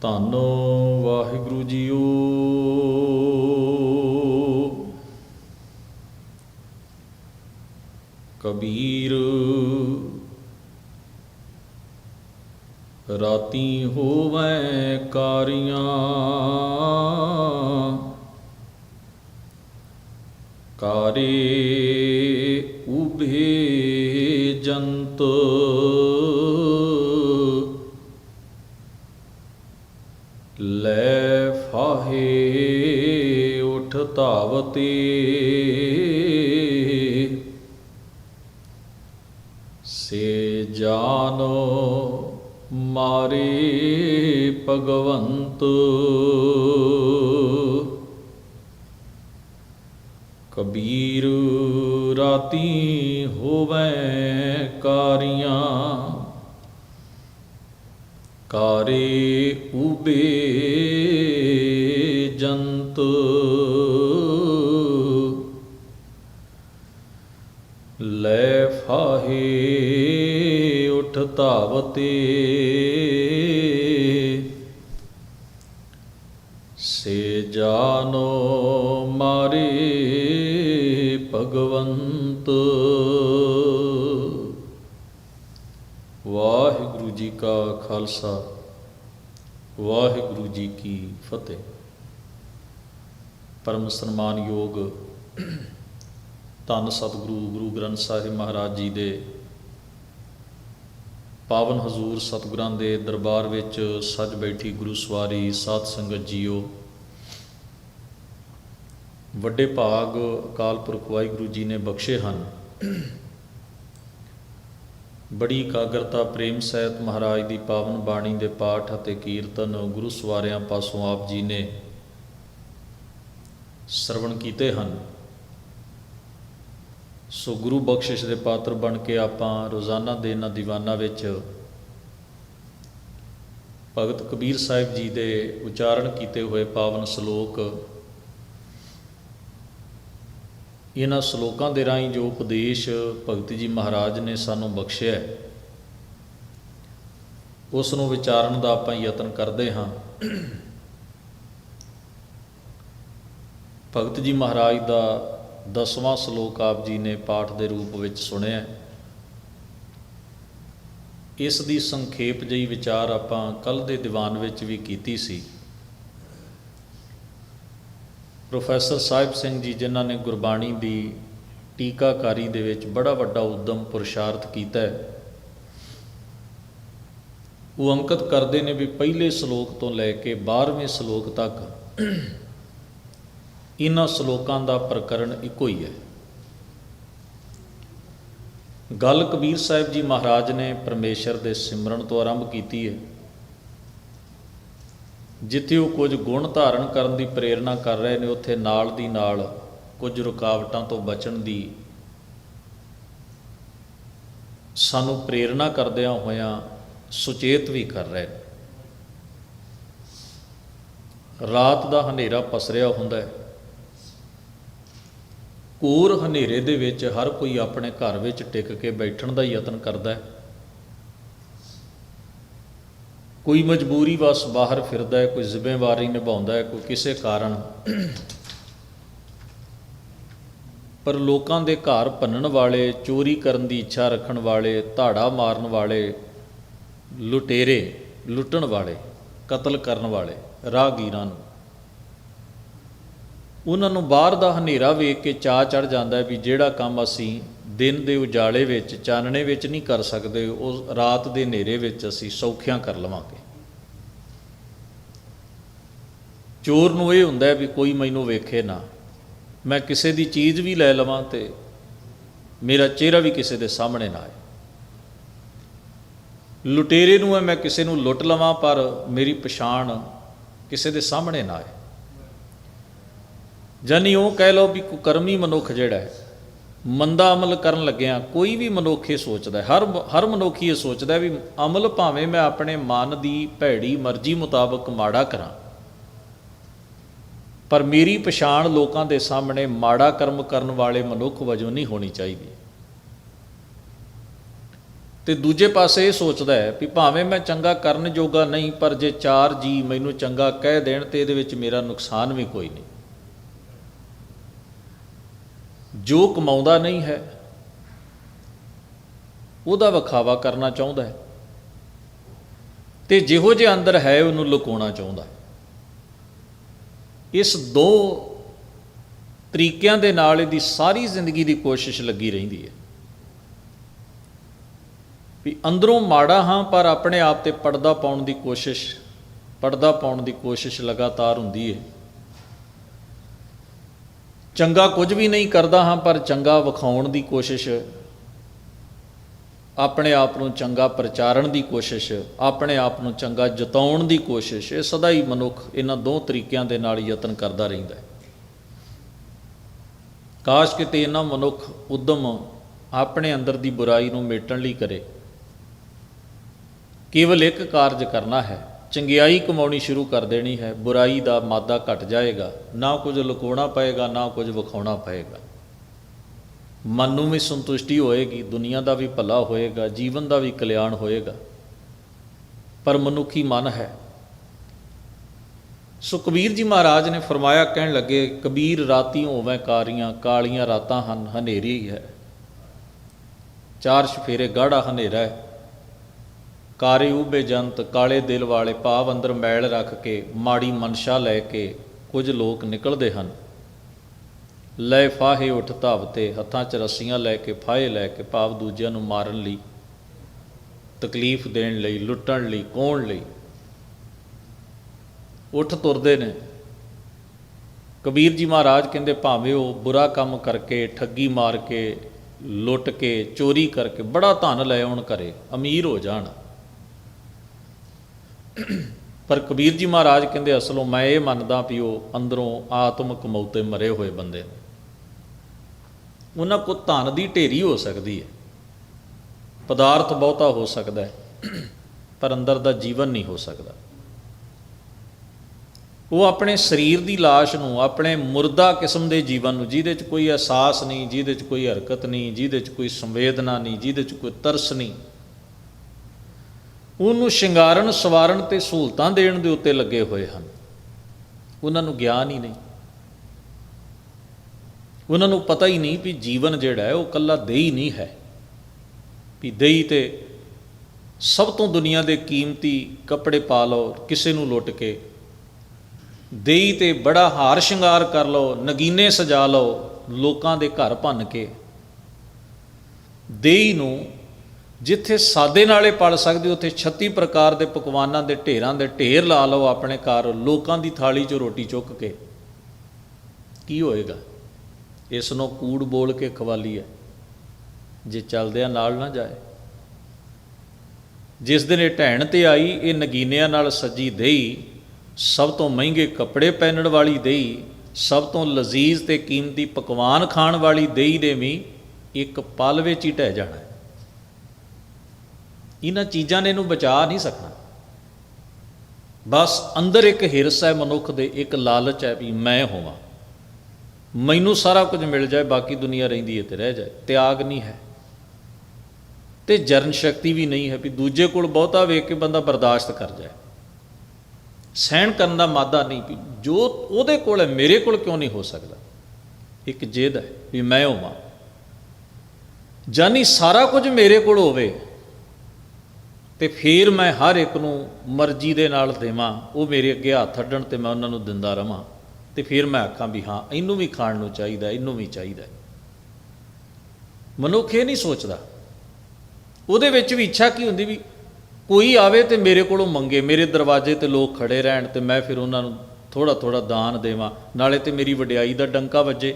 Dhanno Waheguru JIO. Kabir ਰਾਤੀ ਹੋਵੈ ਕਾਰੀਆਂ। ਕਾਰੇ ਉਭੇ ਜੰਤ। ਧਾਵਤੀ। ਸੇ ਜਾਨੋ ਮਾਰੇ ਭਗਵੰਤ। ਕਬੀਰ ਰਾਤੀ ਹੋਵੇ ਕਾਰੀਆਂ। ਕਾਰੇ ਉਬੇ ਜੰਤ। ਲੈ ਫਾਹੇ ਉਠ ਧਾਵਤੇ। ਸੇ ਜਾਨੋ ਮਾਰੇ ਭਗਵੰਤ। ਵਾਹਿਗੁਰੂ ਜੀ ਕਾ ਖਾਲਸਾ, ਵਾਹਿਗੁਰੂ ਜੀ ਕੀ ਫਤਿਹ। ਪਰਮ ਸਨਮਾਨਯੋਗ ਧੰਨ ਸਤਿਗੁਰੂ, ਗੁਰੂ ਗ੍ਰੰਥ ਸਾਹਿਬ ਮਹਾਰਾਜ ਜੀ ਦੇ ਪਾਵਨ ਹਜ਼ੂਰ ਸਤਿਗੁਰਾਂ ਦੇ ਦਰਬਾਰ ਵਿੱਚ ਸੱਜ ਬੈਠੀ ਗੁਰੂ ਸਵਾਰੀ ਸਾਧ ਸੰਗਤ ਜੀਓ। ਵੱਡੇ ਭਾਗ ਅਕਾਲ ਪੁਰਖ ਵਾਹਿਗੁਰੂ ਜੀ ਨੇ ਬਖਸ਼ੇ ਹਨ। ਬੜੀ ਇਕਾਗਰਤਾ, ਪ੍ਰੇਮ ਸਹਿਤ ਮਹਾਰਾਜ ਦੀ ਪਾਵਨ ਬਾਣੀ ਦੇ ਪਾਠ ਅਤੇ ਕੀਰਤਨ ਗੁਰੂ ਸਵਾਰਿਆਂ ਪਾਸੋਂ ਆਪ ਜੀ ਨੇ ਸਰਵਣ ਕੀਤੇ ਹਨ। ਸੋ ਗੁਰੂ ਬਖਸ਼ਿਸ਼ ਦੇ ਪਾਤਰ ਬਣ ਕੇ ਆਪਾਂ ਰੋਜ਼ਾਨਾ ਦੇ ਇਹਨਾਂ ਦੀਵਾਨਾਂ ਵਿੱਚ ਭਗਤ ਕਬੀਰ ਸਾਹਿਬ ਜੀ ਦੇ ਉਚਾਰਨ ਕੀਤੇ ਹੋਏ ਪਾਵਨ ਸ਼ਲੋਕ ਇਹਨਾਂ ਸ਼ਲੋਕਾਂ ਦੇ ਰਾਹੀਂ ਜੋ ਉਪਦੇਸ਼ ਭਗਤ ਜੀ ਮਹਾਰਾਜ ਨੇ ਸਾਨੂੰ ਬਖਸ਼ਿਆ ਹੈ, ਉਸ ਨੂੰ ਵਿਚਾਰਨ ਦਾ ਆਪਾਂ ਯਤਨ ਕਰਦੇ ਹਾਂ। ਭਗਤ ਜੀ ਮਹਾਰਾਜ ਦਾ ਦਸਵਾਂ ਸ਼ਲੋਕ ਆਪ ਜੀ ਨੇ ਪਾਠ ਦੇ ਰੂਪ ਵਿੱਚ ਸੁਣਿਆ ਇਸ ਦੀ ਸੰਖੇਪ ਜਿਹੀ ਵਿਚਾਰ ਆਪਾਂ ਕੱਲ ਦੇ ਦੀਵਾਨ ਵਿੱਚ ਵੀ ਕੀਤੀ ਸੀ। ਪ੍ਰੋਫੈਸਰ ਸਾਹਿਬ ਸਿੰਘ ਜੀ, ਜਿਨ੍ਹਾਂ ਨੇ ਗੁਰਬਾਣੀ ਦੀ ਟੀਕਾਕਾਰੀ ਦੇ ਵਿੱਚ ਬੜਾ ਵੱਡਾ ਉਦਮ ਪੁਰਸ਼ਾਰਥ ਕੀਤਾ ਹੈ, ਉਹ ਅੰਕਿਤ ਕਰਦੇ ਨੇ ਵੀ ਪਹਿਲੇ ਸ਼ਲੋਕ ਤੋਂ ਲੈ ਕੇ 12ਵੇਂ ਸ਼ਲੋਕ ਤੱਕ ਇਹਨਾਂ ਸ਼ਲੋਕਾਂ ਦਾ ਪ੍ਰਕਰਨ ਇੱਕੋ ਹੀ ਹੈ। ਗੱਲ ਕਬੀਰ ਸਾਹਿਬ ਜੀ ਮਹਾਰਾਜ ਨੇ ਪਰਮੇਸ਼ਰ ਦੇ ਸਿਮਰਨ ਤੋਂ ਆਰੰਭ ਕੀਤੀ ਹੈ। ਜਿੱਥੇ ਉਹ ਕੁਝ ਗੁਣ ਧਾਰਨ ਕਰਨ ਦੀ ਪ੍ਰੇਰਣਾ ਕਰ ਰਹੇ ਨੇ, ਉੱਥੇ ਨਾਲ ਦੀ ਨਾਲ ਕੁਝ ਰੁਕਾਵਟਾਂ ਤੋਂ ਬਚਣ ਦੀ ਸਾਨੂੰ ਪ੍ਰੇਰਣਾ ਕਰਦਿਆਂ ਹੋਇਆਂ ਸੁਚੇਤ ਵੀ ਕਰ ਰਹੇ ਨੇ। ਰਾਤ ਦਾ ਹਨੇਰਾ ਪਸਰਿਆ ਹੁੰਦਾ ਹੈ। ਕੋਰ ਹਨੇਰੇ ਦੇ ਵਿੱਚ ਹਰ ਕੋਈ ਆਪਣੇ ਘਰ ਵਿੱਚ ਟਿਕ ਕੇ ਬੈਠਣ ਦਾ ਯਤਨ ਕਰਦਾ ਹੈ। ਕੋਈ ਮਜਬੂਰੀ ਵਸ ਬਾਹਰ ਫਿਰਦਾ ਹੈ, ਕੋਈ ਜ਼ਿੰਮੇਵਾਰੀ ਨਿਭਾਉਂਦਾ ਹੈ, ਕੋਈ ਕਿਸੇ ਕਾਰਨ। ਪਰ ਲੋਕਾਂ ਦੇ ਘਰ ਭੰਨਣ ਵਾਲੇ, ਚੋਰੀ ਕਰਨ ਦੀ ਇੱਛਾ ਰੱਖਣ ਵਾਲੇ, ਧਾੜਾ ਮਾਰਨ ਵਾਲੇ, ਲੁਟੇਰੇ, ਲੁੱਟਣ ਵਾਲੇ, ਕਤਲ ਕਰਨ ਵਾਲੇ, ਰਾਹਗੀਰਾਂ ਨੂੰ ਉਹਨਾਂ ਨੂੰ ਬਾਹਰ ਦਾ ਹਨੇਰਾ ਵੇਖ ਕੇ ਚਾਹ ਚੜ ਜਾਂਦਾ ਹੈ ਵੀ ਜਿਹੜਾ ਕੰਮ ਅਸੀਂ ਦਿਨ ਦੇ ਉਜਾਲੇ ਵਿੱਚ, ਚਾਨਣੇ ਵਿੱਚ ਨਹੀਂ ਕਰ ਸਕਦੇ, ਉਹ ਰਾਤ ਦੇ ਹਨੇਰੇ ਵਿੱਚ ਅਸੀਂ ਸੌਖਿਆਂ ਕਰ ਲਵਾਂਗੇ। ਚੋਰ ਨੂੰ ਇਹ ਹੁੰਦਾ ਵੀ ਕੋਈ ਮੈਨੂੰ ਵੇਖੇ ਨਾ। ਮੈਂ ਕਿਸੇ ਦੀ ਚੀਜ਼ ਵੀ ਲੈ ਲਵਾਂ ਤੇ ਮੇਰਾ ਚਿਹਰਾ ਵੀ ਕਿਸੇ ਦੇ ਸਾਹਮਣੇ ਨਾ ਆਏ। ਲੁਟੇਰੇ ਨੂੰ ਹੈ ਮੈਂ ਕਿਸੇ ਨੂੰ ਲੁੱਟ ਲਵਾਂ, ਪਰ ਮੇਰੀ ਪਛਾਣ ਕਿਸੇ ਦੇ ਸਾਹਮਣੇ ਨਾ ਆਏ। ਜਾਨੀ ਉਹ ਕਹਿ ਲਓ ਵੀ ਕੁਕਰਮੀ ਮਨੁੱਖ ਜਿਹੜਾ ਹੈ, ਮੰਦਾ ਅਮਲ ਕਰਨ ਲੱਗਿਆ ਕੋਈ ਵੀ ਮਨੁੱਖ ਇਹ ਸੋਚਦਾ ਹਰ ਹਰ ਮਨੁੱਖ ਇਹ ਸੋਚਦਾ ਵੀ ਅਮਲ ਭਾਵੇਂ ਮੈਂ ਆਪਣੇ ਮਨ ਦੀ, ਭੈੜੀ ਮਰਜ਼ੀ ਮੁਤਾਬਕ ਮਾੜਾ ਕਰਾਂ, ਪਰ ਮੇਰੀ ਪਛਾਣ ਲੋਕਾਂ ਦੇ ਸਾਹਮਣੇ ਮਾੜਾ ਕਰਮ ਕਰਨ ਵਾਲੇ ਮਨੁੱਖ ਵਜੋਂ ਨਹੀਂ ਹੋਣੀ ਚਾਹੀਦੀ। ਤੇ ਦੂਜੇ ਪਾਸੇ ਇਹ ਸੋਚਦਾ ਹੈ ਵੀ ਭਾਵੇਂ ਮੈਂ ਚੰਗਾ ਕਰਨ ਜੋਗਾ ਨਹੀਂ, ਪਰ ਜੇ ਚਾਰ ਜੀ ਮੈਨੂੰ ਚੰਗਾ ਕਹਿ ਦੇਣ ਤੇ ਇਹਦੇ ਵਿੱਚ ਮੇਰਾ ਨੁਕਸਾਨ ਵੀ ਕੋਈ ਨਹੀਂ। ਜੋ ਕਮਾਉਂਦਾ ਨਹੀਂ ਹੈ, ਉਹਦਾ ਵਿਖਾਵਾ ਕਰਨਾ ਚਾਹੁੰਦਾ ਹੈ। ਤੇ ਜਿਹੋ ਜੇ ਅੰਦਰ ਹੈ, ਉਹਨੂੰ ਲੁਕਾਉਣਾ ਚਾਹੁੰਦਾ ਇਸ ਦੋ ਤਰੀਕਿਆਂ ਦੇ ਨਾਲ ਇਹਦੀ ਸਾਰੀ ਜ਼ਿੰਦਗੀ ਦੀ ਕੋਸ਼ਿਸ਼ ਲੱਗੀ ਰਹਿੰਦੀ ਹੈ। ਵੀ ਅੰਦਰੋਂ ਮਾੜਾ ਹਾਂ, ਪਰ ਆਪਣੇ ਆਪ ਤੇ ਪਰਦਾ ਪਾਉਣ ਦੀ ਕੋਸ਼ਿਸ਼, ਪਰਦਾ ਪਾਉਣ ਦੀ ਕੋਸ਼ਿਸ਼ ਲਗਾਤਾਰ ਹੁੰਦੀ ਹੈ। ਚੰਗਾ ਕੁਝ ਵੀ ਨਹੀਂ ਕਰਦਾ ਹਾਂ, ਪਰ ਚੰਗਾ ਵਿਖਾਉਣ ਦੀ ਕੋਸ਼ਿਸ਼। ਆਪਣੇ ਆਪ ਨੂੰ ਚੰਗਾ ਪ੍ਰਚਾਰਨ ਦੀ ਕੋਸ਼ਿਸ਼, ਆਪਣੇ ਆਪ ਨੂੰ ਚੰਗਾ ਜਤਾਉਣ ਦੀ ਕੋਸ਼ਿਸ਼, ਇਹ ਸਦਾ ਹੀ ਮਨੁੱਖ ਇਹਨਾਂ ਦੋ ਤਰੀਕਿਆਂ ਦੇ ਨਾਲ ਯਤਨ ਕਰਦਾ ਰਹਿੰਦਾ ਹੈ। ਕਾਸ਼ ਕਿਤੇ ਇਹਨਾਂ ਮਨੁੱਖ ਉਦਮ ਆਪਣੇ ਅੰਦਰ ਦੀ ਬੁਰਾਈ ਨੂੰ ਮੇਟਣ ਲਈ ਕਰੇ। ਕੇਵਲ ਇੱਕ ਕਾਰਜ ਕਰਨਾ ਹੈ ਚੰਗਿਆਈ ਕਮਾਉਣੀ ਸ਼ੁਰੂ ਕਰ ਦੇਣੀ ਹੈ, ਬੁਰਾਈ ਦਾ ਮਾਦਾ ਘਟ ਜਾਏਗਾ, ਨਾ ਕੁਝ ਲੁਕਾਉਣਾ ਪਏਗਾ, ਨਾ ਕੁਝ ਵਿਖਾਉਣਾ ਪਏਗਾ। ਮਨ ਨੂੰ ਵੀ ਸੰਤੁਸ਼ਟੀ ਹੋਏਗੀ, ਦੁਨੀਆ ਦਾ ਵੀ ਭਲਾ ਹੋਏਗਾ, ਜੀਵਨ ਦਾ ਵੀ ਕਲਿਆਣ ਹੋਏਗਾ। ਪਰ ਮਨੁੱਖੀ ਮਨ ਹੈ। ਸੋ ਕਬੀਰ ਜੀ ਮਹਾਰਾਜ ਨੇ ਫਰਮਾਇਆ, ਕਹਿਣ ਲੱਗੇ, ਕਬੀਰ ਰਾਤੀ ਹੋਵੇਂ ਕਾਰੀਆਂ, ਕਾਲੀਆਂ ਰਾਤਾਂ ਹਨ, ਹਨੇਰੀ ਹੈ। ਚਾਰ ਸ਼ਫੇਰੇ ਗਾੜਾ ਹਨੇਰਾ ਹੈ। ਕਾਰੇ ਉਬੇ ਜੰਤ, ਕਾਲੇ ਦਿਲ ਵਾਲੇ ਪਾਵ ਅੰਦਰ ਮੈਲ ਰੱਖ ਕੇ, ਮਾੜੀ ਮਨਸ਼ਾ ਲੈ ਕੇ ਕੁਝ ਲੋਕ ਨਿਕਲਦੇ ਹਨ। ਲੈ ਫਾਹੇ ਉੱਠ ਧਾਵਤੇ ਹੱਥਾਂ 'ਚ ਰੱਸੀਆਂ ਲੈ ਕੇ, ਫਾਹੇ ਲੈ ਕੇ ਭਾਵ ਦੂਜਿਆਂ ਨੂੰ ਮਾਰਨ ਲਈ, ਤਕਲੀਫ ਦੇਣ ਲਈ, ਲੁੱਟਣ ਲਈ, ਕੋਣ ਲਈ? ਉੱਠ ਤੁਰਦੇ ਨੇ। ਕਬੀਰ ਜੀ ਮਹਾਰਾਜ ਕਹਿੰਦੇ, ਭਾਵੇਂ ਉਹ ਬੁਰਾ ਕੰਮ ਕਰਕੇ, ਠੱਗੀ ਮਾਰ ਕੇ, ਲੁੱਟ ਕੇ, ਚੋਰੀ ਕਰਕੇ, ਬੜਾ ਧਨ ਲੈ ਆਉਣ ਘਰੇ, ਅਮੀਰ ਹੋ ਜਾਣ। ਪਰ ਕਬੀਰ ਜੀ ਮਹਾਰਾਜ ਕਹਿੰਦੇ, ਅਸਲੋਂ ਮੈਂ ਇਹ ਮੰਨਦਾ ਵੀ ਉਹ ਅੰਦਰੋਂ ਆਤਮਿਕ ਮੌਤੇ ਮਰੇ ਹੋਏ ਬੰਦੇ ਨੇ। ਉਹਨਾਂ ਕੋ ਧਨ ਦੀ ਢੇਰੀ ਹੋ ਸਕਦੀ ਹੈ। ਪਦਾਰਥ ਬਹੁਤਾ ਹੋ ਸਕਦਾ ਹੈ, ਪਰ ਅੰਦਰ ਦਾ ਜੀਵਨ ਨਹੀਂ ਹੋ ਸਕਦਾ। ਉਹ ਆਪਣੇ ਸਰੀਰ ਦੀ ਲਾਸ਼ ਨੂੰ, ਆਪਣੇ ਮੁਰਦਾ ਕਿਸਮ ਦੇ ਜੀਵਨ ਨੂੰ, ਜਿਹਦੇ 'ਚ ਕੋਈ ਅਹਿਸਾਸ ਨਹੀਂ, ਜਿਹਦੇ 'ਚ ਕੋਈ ਹਰਕਤ ਨਹੀਂ, ਜਿਹਦੇ 'ਚ ਕੋਈ ਸੰਵੇਦਨਾ ਨਹੀਂ, ਜਿਹਦੇ 'ਚ ਕੋਈ ਤਰਸ ਨਹੀਂ ਉਹਨੂੰ ਸ਼ਿੰਗਾਰਨ, ਸਵਾਰਨ ਤੇ ਸਹੂਲਤਾਂ ਦੇਣ ਦੇ ਉੱਤੇ ਲੱਗੇ ਹੋਏ ਹਨ। ਉਹਨਾਂ ਨੂੰ ਗਿਆਨ ਹੀ ਨਹੀਂ। ਉਹਨਾਂ ਨੂੰ ਪਤਾ ਹੀ ਨਹੀਂ ਵੀ ਜੀਵਨ ਜਿਹੜਾ ਹੈ, ਉਹ ਕੱਲਾ ਦੇਹੀ ਨਹੀਂ ਹੈ। ਵੀ ਦੇਹੀ ਤੇ ਸਭ ਤੋਂ ਦੁਨੀਆ ਦੇ ਕੀਮਤੀ ਕੱਪੜੇ ਪਾ ਲਓ, ਕਿਸੇ ਨੂੰ ਲੁੱਟ ਕੇ। ਦੇਈ ਤੇ ਬੜਾ ਹਾਰ ਸ਼ਿੰਗਾਰ ਕਰ ਲਓ, ਨਗੀਨੇ ਸਜਾ ਲਓ, ਲੋਕਾਂ ਦੇ ਘਰ ਭੰਨ ਕੇ। ਦੇਹੀ ਨੂੰ ਜਿੱਥੇ ਸਾਦੇ ਨਾਲੇ ਪੜ ਸਕਦੇ ਉੱਥੇ 36 ਪ੍ਰਕਾਰ ਦੇ ਪਕਵਾਨਾਂ ਦੇ ਢੇਰਾਂ ਦੇ ਢੇਰ ਲਾ ਲਓ ਆਪਣੇ ਘਰ, ਲੋਕਾਂ ਦੀ ਥਾਲੀ 'ਚੋਂ ਰੋਟੀ ਚੁੱਕ ਕੇ। ਕੀ ਹੋਏਗਾ? ਇਸ ਨੂੰ ਕੂੜ ਬੋਲ ਕੇ ਖਵਾਲੀ ਹੈ। ਜੇ ਚੱਲਦਿਆਂ ਨਾਲ ਨਾ ਜਾਏ। ਜਿਸ ਦਿਨ ਇਹ ਢਹਿਣ ਤੇ ਆਈ, ਇਹ ਨਗੀਨਿਆਂ ਨਾਲ ਸੱਜੀ ਦੇਈ, ਸਭ ਤੋਂ ਮਹਿੰਗੇ ਕੱਪੜੇ ਪਹਿਨਣ ਵਾਲੀ ਦੇਈ, ਸਭ ਤੋਂ ਲਜ਼ੀਜ਼ ਤੇ ਕੀਮਤੀ ਪਕਵਾਨ ਖਾਣ ਵਾਲੀ ਦੇਈ ਦੇ ਵੀ ਇੱਕ ਪਲ ਵਿੱਚ ਹੀ ਢਹਿ ਜਾਣਾ ਇਹਨਾਂ ਚੀਜ਼ਾਂ ਨੇ ਇਹਨੂੰ ਬਚਾ ਨਹੀਂ ਸਕਣਾ। ਬਸ ਅੰਦਰ ਇੱਕ ਹਿਰਸ ਹੈ ਮਨੁੱਖ ਦੇ, ਇੱਕ ਲਾਲਚ ਹੈ ਵੀ ਮੈਂ ਹੋਵਾਂ। ਮੈਨੂੰ ਸਾਰਾ ਕੁਝ ਮਿਲ ਜਾਏ, ਬਾਕੀ ਦੁਨੀਆ ਰਹਿੰਦੀ ਹੈ ਤੇ ਰਹਿ ਜਾਏ। ਤਿਆਗ ਨਹੀਂ ਹੈ। ਤੇ ਜਰਨ ਸ਼ਕਤੀ ਵੀ ਨਹੀਂ ਹੈ ਵੀ ਦੂਜੇ ਕੋਲ ਬਹੁਤਾ ਵੇਖ ਕੇ ਬੰਦਾ ਬਰਦਾਸ਼ਤ ਕਰ ਜਾਏ। ਸਹਿਣ ਕਰਨ ਦਾ ਮਾਦਾ ਨਹੀਂ ਵੀ ਜੋ ਉਹਦੇ ਕੋਲ ਹੈ, ਮੇਰੇ ਕੋਲ ਕਿਉਂ ਨਹੀਂ ਹੋ ਸਕਦਾ? ਇੱਕ ਜਿੱਦ ਹੈ ਵੀ ਮੈਂ ਹੋਵਾਂ। ਜਾਨੀ ਸਾਰਾ ਕੁਝ ਮੇਰੇ ਕੋਲ ਹੋਵੇ। ਤੇ ਫਿਰ ਮੈਂ ਹਰ ਇੱਕ ਨੂੰ ਮਰਜ਼ੀ ਦੇ ਨਾਲ ਦੇਵਾਂ, ਉਹ ਮੇਰੇ ਅੱਗੇ ਹੱਥ ਅੱਡਣ ਤੇ ਮੈਂ ਉਹਨਾਂ ਨੂੰ ਦਿੰਦਾ ਰਵਾਂ। ਤੇ ਫਿਰ ਮੈਂ ਆਖਾਂ ਵੀ ਹਾਂ, ਇਹਨੂੰ ਵੀ ਖਾਣ ਨੂੰ ਚਾਹੀਦਾ, ਇਹਨੂੰ ਵੀ ਚਾਹੀਦਾ ਮਨੁੱਖ ਇਹ ਨਹੀਂ ਸੋਚਦਾ। ਉਹਦੇ ਵਿੱਚ ਵੀ ਇੱਛਾ ਕੀ ਹੁੰਦੀ ਵੀ ਕੋਈ ਆਵੇ ਤੇ ਮੇਰੇ ਕੋਲੋਂ ਮੰਗੇ, ਮੇਰੇ ਦਰਵਾਜ਼ੇ ਤੇ ਲੋਕ ਖੜੇ ਰਹਿਣ ਤੇ ਮੈਂ ਫਿਰ ਉਹਨਾਂ ਨੂੰ ਥੋੜਾ ਥੋੜਾ ਦਾਨ ਦੇਵਾਂ, ਨਾਲੇ ਤੇ ਮੇਰੀ ਵਡਿਆਈ ਦਾ ਡੰਕਾ ਵੱਜੇ।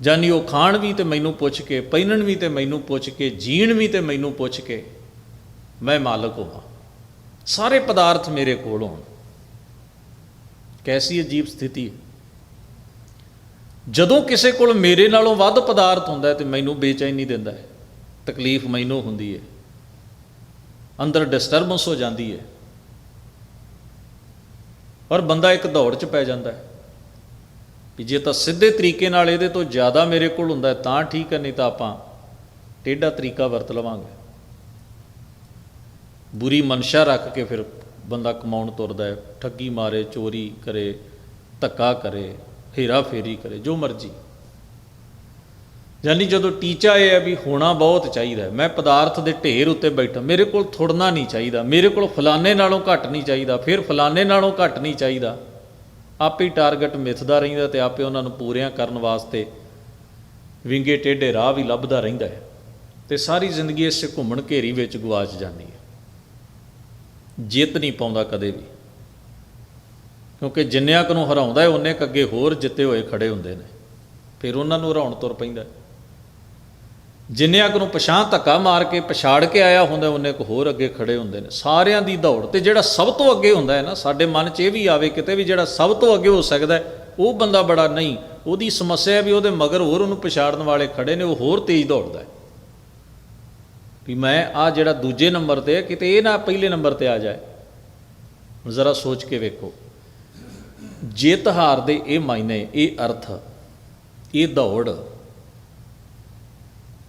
ਜਾਨੀ ਉਹ ਖਾਣ ਵੀ ਤੇ ਮੈਨੂੰ ਪੁੱਛ ਕੇ, ਪਹਿਨਣ ਵੀ ਤੇ ਮੈਨੂੰ ਪੁੱਛ ਕੇ, ਜੀਣ ਵੀ ਤੇ ਮੈਨੂੰ ਪੁੱਛ ਕੇ ਮੈਂ ਮਾਲਕ ਹੋਵਾਂ। ਸਾਰੇ ਪਦਾਰਥ ਮੇਰੇ ਕੋਲ ਹੋਣ। ਕੈਸੀ ਅਜੀਬ ਸਥਿਤੀ ਹੈ। ਜਦੋਂ ਕਿਸੇ ਕੋਲ ਮੇਰੇ ਨਾਲੋਂ ਵੱਧ ਪਦਾਰਥ ਹੁੰਦਾ ਹੈ ਤੇ ਮੈਨੂੰ ਬੇਚੈਨੀ ਦਿੰਦਾ ਹੈ। ਤਕਲੀਫ ਮੈਨੂੰ ਹੁੰਦੀ ਹੈ। ਅੰਦਰ ਡਿਸਟਰਬੈਂਸ ਹੋ ਜਾਂਦੀ ਹੈ। ਔਰ ਬੰਦਾ ਇੱਕ ਦੌੜ 'ਚ ਪੈ ਜਾਂਦਾ ਹੈ। ਵੀ ਜੇ ਤਾਂ ਸਿੱਧੇ ਤਰੀਕੇ ਨਾਲ ਇਹਦੇ ਤੋਂ ਜ਼ਿਆਦਾ ਮੇਰੇ ਕੋਲ ਹੁੰਦਾ ਤਾਂ ਠੀਕ ਹੈ, ਨਹੀਂ ਤਾਂ ਆਪਾਂ ਟੇਢਾ ਤਰੀਕਾ ਵਰਤ ਲਵਾਂਗੇ। ਬੁਰੀ ਮਨਸ਼ਾ ਰੱਖ ਕੇ ਫਿਰ ਬੰਦਾ ਕਮਾਉਣ ਤੁਰਦਾ ਹੈ, ਠੱਗੀ ਮਾਰੇ, ਚੋਰੀ ਕਰੇ, ਧੱਕਾ ਕਰੇ, ਹੇਰਾ ਫੇਰੀ ਕਰੇ, ਜੋ ਮਰਜ਼ੀ। ਯਾਨੀ ਜਦੋਂ ਟੀਚਾ ਇਹ ਹੈ ਵੀ ਹੋਣਾ ਬਹੁਤ ਚਾਹੀਦਾ ਮੈਂ ਪਦਾਰਥ ਦੇ ਢੇਰ ਉੱਤੇ ਬੈਠਾ, ਮੇਰੇ ਕੋਲ ਥੁੜਨਾ ਨਹੀਂ ਚਾਹੀਦਾ, ਮੇਰੇ ਕੋਲ ਫਲਾਣੇ ਨਾਲੋਂ ਘੱਟ ਨਹੀਂ ਚਾਹੀਦਾ, ਫਿਰ ਫਲਾਣੇ ਨਾਲੋਂ ਘੱਟ ਨਹੀਂ ਚਾਹੀਦਾ। ਆਪੇ ਹੀ ਟਾਰਗੇਟ ਮਿੱਥਦਾ ਰਹਿੰਦਾ ਤੇ ਆਪੇ ਉਹਨਾਂ ਨੂੰ ਪੂਰਿਆਂ ਕਰਨ ਵਾਸਤੇ ਵਿੰਗੇ ਟੇਢੇ ਰਾਹ ਵੀ ਲੱਭਦਾ ਰਹਿੰਦਾ ਹੈ। ਤੇ ਸਾਰੀ ਜ਼ਿੰਦਗੀ ਇਸੇ ਘੁੰਮਣ ਘੇਰੀ ਵਿੱਚ ਗਵਾਚ ਜਾਂਦੀ ਹੈ। ਜਿੱਤ ਨਹੀਂ ਪਾਉਂਦਾ ਕਦੇ ਵੀ। ਕਿਉਂਕਿ ਜਿੰਨਿਆਂ ਕੁ ਨੂੰ ਹਰਾਉਂਦਾ ਹੈ, ਉਹਨੇ ਕੁ ਅੱਗੇ ਹੋਰ ਜਿੱਤੇ ਹੋਏ ਖੜੇ ਹੁੰਦੇ ਨੇ। ਫਿਰ ਉਹਨਾਂ ਨੂੰ ਹਰਾਉਣ ਤੁਰ ਪੈਂਦਾ ਹੈ। ਜਿੰਨਿਆਂ ਕੁ ਨੂੰ ਪਛਾਣ ਧੱਕਾ ਮਾਰ ਕੇ ਪਛਾੜ ਕੇ ਆਇਆ ਹੁੰਦਾ, ਉਹਨੇ ਕੋ ਹੋਰ ਅੱਗੇ ਖੜੇ ਹੁੰਦੇ ਨੇ। ਸਾਰਿਆਂ ਦੀ ਦੌੜ ਤੇ ਜਿਹੜਾ ਸਭ ਤੋਂ ਅੱਗੇ ਹੁੰਦਾ ਹੈ ਨਾ, ਸਾਡੇ ਮਨ 'ਚ ਇਹ ਵੀ ਆਵੇ, ਕਿਤੇ ਵੀ ਜਿਹੜਾ ਸਭ ਤੋਂ ਅੱਗੇ ਹੋ ਸਕਦਾ ਉਹ ਬੰਦਾ ਬੜਾ ਨਹੀਂ। ਉਹਦੀ ਸਮੱਸਿਆ ਵੀ ਉਹਦੇ ਮਗਰ ਹੋਰ ਉਹਨੂੰ ਪਛਾੜਨ ਵਾਲੇ ਖੜੇ ਨੇ, ਉਹ ਹੋਰ ਤੇਜ਼ ਦੌੜਦਾ ਹੈ। ਵੀ ਮੈਂ ਆ ਜਿਹੜਾ ਦੂਜੇ ਨੰਬਰ ਤੇ ਹੈ, ਕਿਤੇ ਇਹ ਨਾ ਪਹਿਲੇ ਨੰਬਰ ਤੇ ਆ ਜਾਏ। ਜ਼ਰਾ ਸੋਚ ਕੇ ਵੇਖੋ। ਜਿੱਤ ਹਾਰ ਦੇ ਇਹ ਮਾਇਨੇ, ਇਹ ਅਰਥ, ਇਹ ਦੌੜ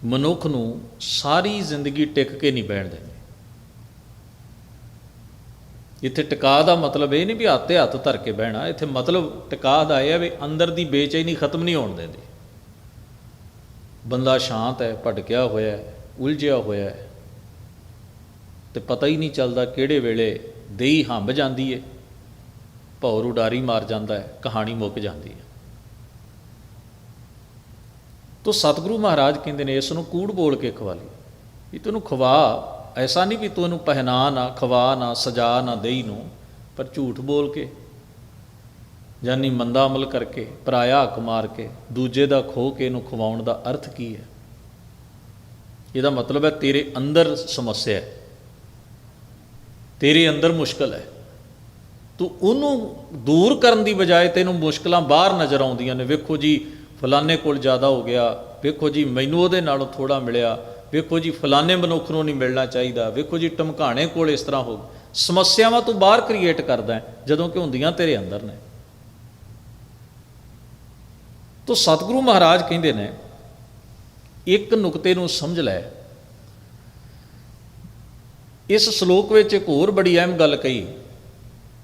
ਮਨੁੱਖ ਨੂੰ ਸਾਰੀ ਜ਼ਿੰਦਗੀ ਟਿਕ ਕੇ ਨਹੀਂ ਬੈਠ ਦਿੰਦੇ। ਇੱਥੇ ਟਿਕਾ ਦਾ ਮਤਲਬ ਇਹ ਨਹੀਂ ਵੀ ਹੱਥ ਤੇ ਹੱਥ ਧਰ ਕੇ ਬਹਿਣਾ, ਇੱਥੇ ਮਤਲਬ ਟਿਕਾ ਦਾ ਇਹ ਹੈ ਵੀ ਅੰਦਰ ਦੀ ਬੇਚੈਨੀ ਖਤਮ ਨਹੀਂ ਹੋਣ ਦਿੰਦੇ। ਬੰਦਾ ਸ਼ਾਂਤ ਹੈ, ਭਟਕਿਆ ਹੋਇਆ ਹੈ, ਉਲਝਿਆ ਹੋਇਆ ਹੈ, ਤੇ ਪਤਾ ਹੀ ਨਹੀਂ ਚੱਲਦਾ ਕਿਹੜੇ ਵੇਲੇ ਦੇਹੀ ਹੰਬ ਜਾਂਦੀ ਏ, ਭੌਰ ਉਡਾਰੀ ਮਾਰ ਜਾਂਦਾ ਹੈ, ਕਹਾਣੀ ਮੁੱਕ ਜਾਂਦੀ ਹੈ। ਤੋ ਸਤਿਗੁਰੂ ਮਹਾਰਾਜ ਕਹਿੰਦੇ ਨੇ, ਇਸ ਨੂੰ ਕੂੜ ਬੋਲ ਕੇ ਖਵਾ ਲਈ। ਵੀ ਤੈਨੂੰ ਖਵਾ, ਐਸਾ ਨਹੀਂ ਵੀ ਤੂੰ ਇਹਨੂੰ ਪਹਿਨਾ ਨਾ, ਖਵਾ ਨਾ, ਸਜਾ ਨਾ ਦੇਈ ਨੂੰ, ਪਰ ਝੂਠ ਬੋਲ ਕੇ ਜਾਨੀ ਮੰਦਾ ਅਮਲ ਕਰਕੇ, ਪਰਾਇਆ ਹੱਕ ਮਾਰ ਕੇ, ਦੂਜੇ ਦਾ ਖੋ ਕੇ ਇਹਨੂੰ ਖਵਾਉਣ ਦਾ ਅਰਥ ਕੀ ਹੈ? ਇਹਦਾ ਮਤਲਬ ਹੈ, ਤੇਰੇ ਅੰਦਰ ਸਮੱਸਿਆ ਹੈ। ਤੇਰੇ ਅੰਦਰ ਮੁਸ਼ਕਲ ਹੈ। ਤੂੰ ਉਹਨੂੰ ਦੂਰ ਕਰਨ ਦੀ ਬਜਾਏ ਤੈਨੂੰ ਮੁਸ਼ਕਲਾਂ ਬਾਹਰ ਨਜ਼ਰ ਆਉਂਦੀਆਂ ਨੇ। ਵੇਖੋ ਜੀ ਫਲਾਣੇ ਕੋਲ ਜ਼ਿਆਦਾ ਹੋ ਗਿਆ, ਵੇਖੋ ਜੀ ਮੈਨੂੰ ਉਹਦੇ ਨਾਲੋਂ ਥੋੜਾ ਮਿਲਿਆ, ਵੇਖੋ ਜੀ ਫਲਾਣੇ ਮਨੁੱਖ ਨੂੰ ਨਹੀਂ ਮਿਲਣਾ ਚਾਹੀਦਾ, ਵੇਖੋ ਜੀ ਟਮਕਾਣੇ ਕੋਲ ਇਸ ਤਰ੍ਹਾਂ ਹੋ ਸਮੱਸਿਆਵਾਂ ਤੂੰ ਬਾਹਰ ਕ੍ਰੀਏਟ ਕਰਦਾ ਜਦੋਂ ਕਿ ਹੁੰਦੀਆਂ ਤੇਰੇ ਅੰਦਰ ਨੇ। ਤੋ ਸਤਿਗੁਰੂ ਮਹਾਰਾਜ ਕਹਿੰਦੇ ਨੇ, ਇੱਕ ਨੁਕਤੇ ਨੂੰ ਸਮਝ ਲੈ। ਇਸ ਸ਼ਲੋਕ ਵਿੱਚ ਇੱਕ ਹੋਰ ਬੜੀ ਅਹਿਮ ਗੱਲ ਕਹੀ,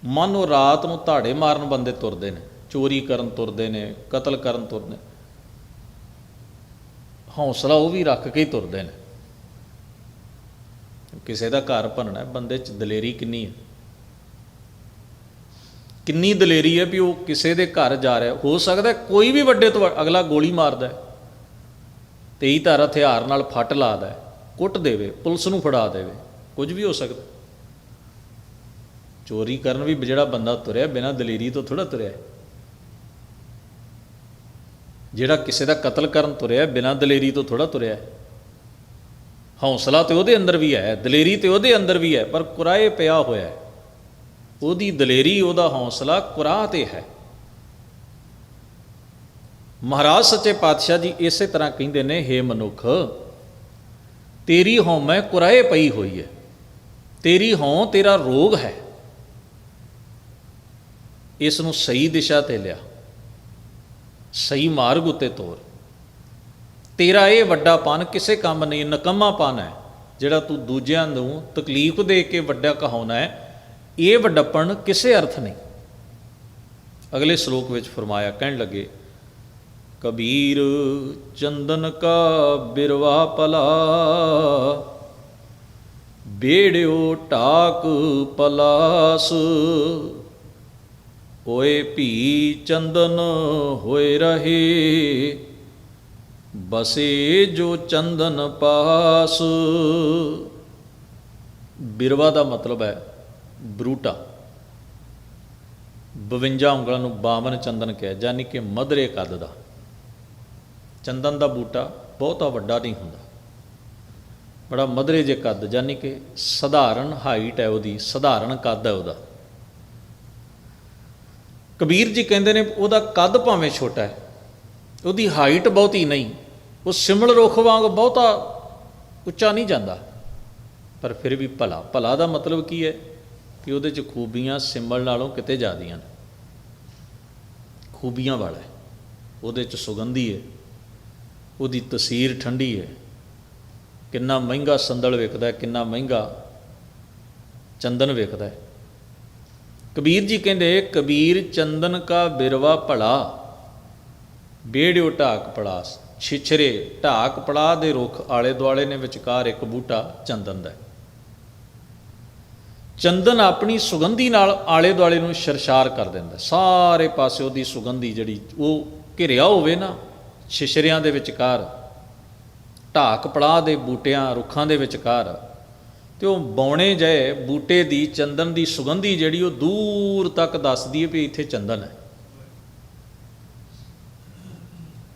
ਮਨ ਮਾਨੋ ਰਾਤ ਨੂੰ ਧਾੜੇ ਮਾਰਨ ਬੰਦੇ ਤੁਰਦੇ ਨੇ। ਚੋਰੀ ਕਰਨ ਤੁਰਦੇ ਨੇ ਕਤਲ ਕਰਨ ਤੁਰਦੇ ਹੌਸਲਾ ਉਹ ਵੀ ਰੱਖ ਕੇ ਹੀ ਤੁਰਦੇ ਨੇ। ਕਿਸੇ ਦਾ ਘਰ ਭੰਨਣਾ ਹੈ, ਬੰਦੇ 'ਚ ਦਲੇਰੀ ਕਿੰਨੀ ਹੈ? ਕਿੰਨੀ ਦਲੇਰੀ ਹੈ ਵੀ ਉਹ ਕਿਸੇ ਦੇ ਘਰ ਜਾ ਰਿਹਾ ਹੋ? ਸਕਦਾ ਕੋਈ ਵੀ ਵੱਡੇ ਤੋਂ ਅਗਲਾ ਗੋਲੀ ਮਾਰਦਾ ਹੈ ਤੇਈ ਧਾਰ ਹਥਿਆਰ ਨਾਲ ਫੱਟ ਲਾਦਾ ਹੈ ਕੁੱਟ ਦੇਵੇ ਪੁਲਿਸ ਨੂੰ ਫੜਾ ਦੇਵੇ ਕੁਝ ਵੀ ਹੋ ਸਕਦਾ। ਚੋਰੀ ਕਰਨ ਵੀ ਜਿਹੜਾ ਬੰਦਾ ਤੁਰਿਆ ਬਿਨਾਂ ਦਲੇਰੀ ਤੋਂ ਥੋੜਾ ਤੁਰਿਆ ਜਿਹੜਾ ਕਿਸੇ ਦਾ ਕਤਲ ਕਰਨ ਤੁਰਿਆ, ਬਿਨਾਂ ਦਲੇਰੀ ਤੋਂ ਥੋੜਾ ਤੁਰਿਆ ਹੈ। ਹੌਸਲਾ ਤੇ ਉਹਦੇ ਅੰਦਰ ਵੀ ਹੈ, ਦਲੇਰੀ ਤੇ ਉਹਦੇ ਅੰਦਰ ਵੀ ਹੈ, ਪਰ ਕੁਰਾਏ ਪਿਆ ਹੋਇਆ ਹੈ। ਉਹਦੀ ਦਲੇਰੀ, ਉਹਦਾ ਹੌਸਲਾ ਕੁਰਾਹ ਤੇ ਹੈ। ਮਹਾਰਾਜ ਸੱਚੇ ਪਾਤਸ਼ਾਹ ਜੀ ਇਸੇ ਤਰ੍ਹਾਂ ਕਹਿੰਦੇ ਨੇ हे ਮਨੁੱਖ, ਤੇਰੀ ਹਉਮੈ ਕੁਰਾਏ ਪਈ ਹੋਈ ਹੈ। ਤੇਰੀ ਹਉ ਤੇਰਾ ਰੋਗ ਹੈ। ਇਸ ਨੂੰ ਸਹੀ ਦਿਸ਼ਾ ਤੇ ਲਿਆ। ਸਹੀ ਮਾਰਗ ਉਤੇ ਤੋਰ। ਤੇਰਾ ਇਹ ਵੱਡਾ ਪਨ ਕਿਸੇ ਕੰਮ ਨਹੀਂ ਨਕੰਮਾਪਨ ਹੈ, ਜਿਹੜਾ ਤੂੰ ਦੂਜਿਆਂ ਨੂੰ ਤਕਲੀਫ ਦੇ ਕੇ ਵੱਡਾ ਕਹਾਉਣਾ ਹੈ, ਇਹ ਵੱਡਪਣ ਕਿਸੇ ਅਰਥ ਨਹੀਂ। ਅਗਲੇ ਸ਼ਲੋਕ ਵਿੱਚ ਫਰਮਾਇਆ, ਕਹਿਣ ਲੱਗੇ, ਕਬੀਰ ਚੰਦਨ ਕਾ ਬਿਰਵਾ ਪਲਾ ਬੇੜਿਓ ਟਾਕ ਪਲਾਸ ਹੋਏ ਭੀ ਚੰਦਨ ਹੋਏ ਰਹੇ। ਬਸੇ ਜੋ ਚੰਦਨ ਪਾਸ। ਬਿਰਵਾ ਦਾ ਮਤਲਬ ਹੈ ਬਰੂਟਾ। 52 ਉਂਗਲਾਂ ਨੂੰ 52 ਚੰਦਨ ਕਿਹਾ, ਯਾਨੀ ਕਿ ਮਧਰੇ ਕੱਦ ਦਾ। ਚੰਦਨ ਦਾ ਬੂਟਾ ਬਹੁਤਾ ਵੱਡਾ ਨਹੀਂ ਹੁੰਦਾ। ਬੜਾ ਮਧਰੇ ਜੇ ਕੱਦ, ਯਾਨੀ ਕਿ ਸਧਾਰਨ ਹਾਈਟ ਹੈ ਉਹਦੀ, ਸਧਾਰਨ ਕੱਦ ਹੈ ਉਹਦਾ। ਕਬੀਰ ਜੀ ਕਹਿੰਦੇ ਨੇ ਉਹਦਾ ਕੱਦ ਭਾਵੇਂ ਛੋਟਾ ਹੈ, ਉਹਦੀ ਹਾਈਟ ਬਹੁਤੀ ਨਹੀਂ, ਉਹ ਸਿਮਲ ਰੁੱਖ ਵਾਂਗ ਬਹੁਤਾ ਉੱਚਾ ਨਹੀਂ ਜਾਂਦਾ। ਪਰ ਫਿਰ ਵੀ ਭਲਾ ਭਲਾ ਦਾ ਮਤਲਬ ਕੀ ਹੈ ਕਿ ਉਹਦੇ 'ਚ ਖੂਬੀਆਂ ਸਿਮਲ ਨਾਲੋਂ ਕਿਤੇ ਜ਼ਿਆਦੀਆਂ ਨੇ। ਖੂਬੀਆਂ ਵਾਲਾ ਹੈ, ਉਹਦੇ 'ਚ ਸੁਗੰਧੀ ਹੈ, ਉਹਦੀ ਤਸੀਰ ਠੰਡੀ ਹੈ। ਕਿੰਨਾ ਮਹਿੰਗਾ ਸੰਦਲ ਵਿਕਦਾ ਕਿੰਨਾ ਮਹਿੰਗਾ ਚੰਦਨ ਵਿਕਦਾ ਹੈ। ਕਬੀਰ ਜੀ ਕਹਿੰਦੇ, ਕਬੀਰ ਚੰਦਨ ਕਾ ਬਿਰਵਾ ਭਲਾ, ਬੇੜਿਓ ਢਾਕ ਪੜਾਸ ਛਿਛਰੇ ਢਾਕ ਪੜਾ ਦੇ ਰੁੱਖ ਆਲੇ ਦੁਆਲੇ ਨੇ ਵਿਚਕਾਰ ਇੱਕ ਬੂਟਾ ਚੰਦਨ ਦਾ ਚੰਦਨ ਆਪਣੀ ਸੁਗੰਧੀ ਨਾਲ ਆਲੇ ਦੁਆਲੇ ਨੂੰ ਸ਼ਰਸ਼ਾਰ ਕਰ ਦਿੰਦਾ ਸਾਰੇ ਪਾਸੇ ਉਹਦੀ ਸੁਗੰਧੀ ਜਿਹੜੀ ਉਹ ਘਿਰਿਆ ਹੋਵੇ ਨਾ, ਛਿਛਰਿਆਂ ਦੇ ਵਿਚਕਾਰ, ਢਾਕ ਪੜਾ ਦੇ ਬੂਟਿਆਂ, ਰੁੱਖਾਂ ਦੇ ਵਿਚਕਾਰ ਤੇ ਉਹ ਬੌਣੇ ਜਏ ਬੂਟੇ ਦੀ, ਚੰਦਨ ਦੀ, ਸੁਗੰਧੀ ਜਿਹੜੀ ਉਹ ਦੂਰ ਤੱਕ ਦੱਸਦੀ ਹੈ ਵੀ ਇੱਥੇ ਚੰਦਨ ਹੈ।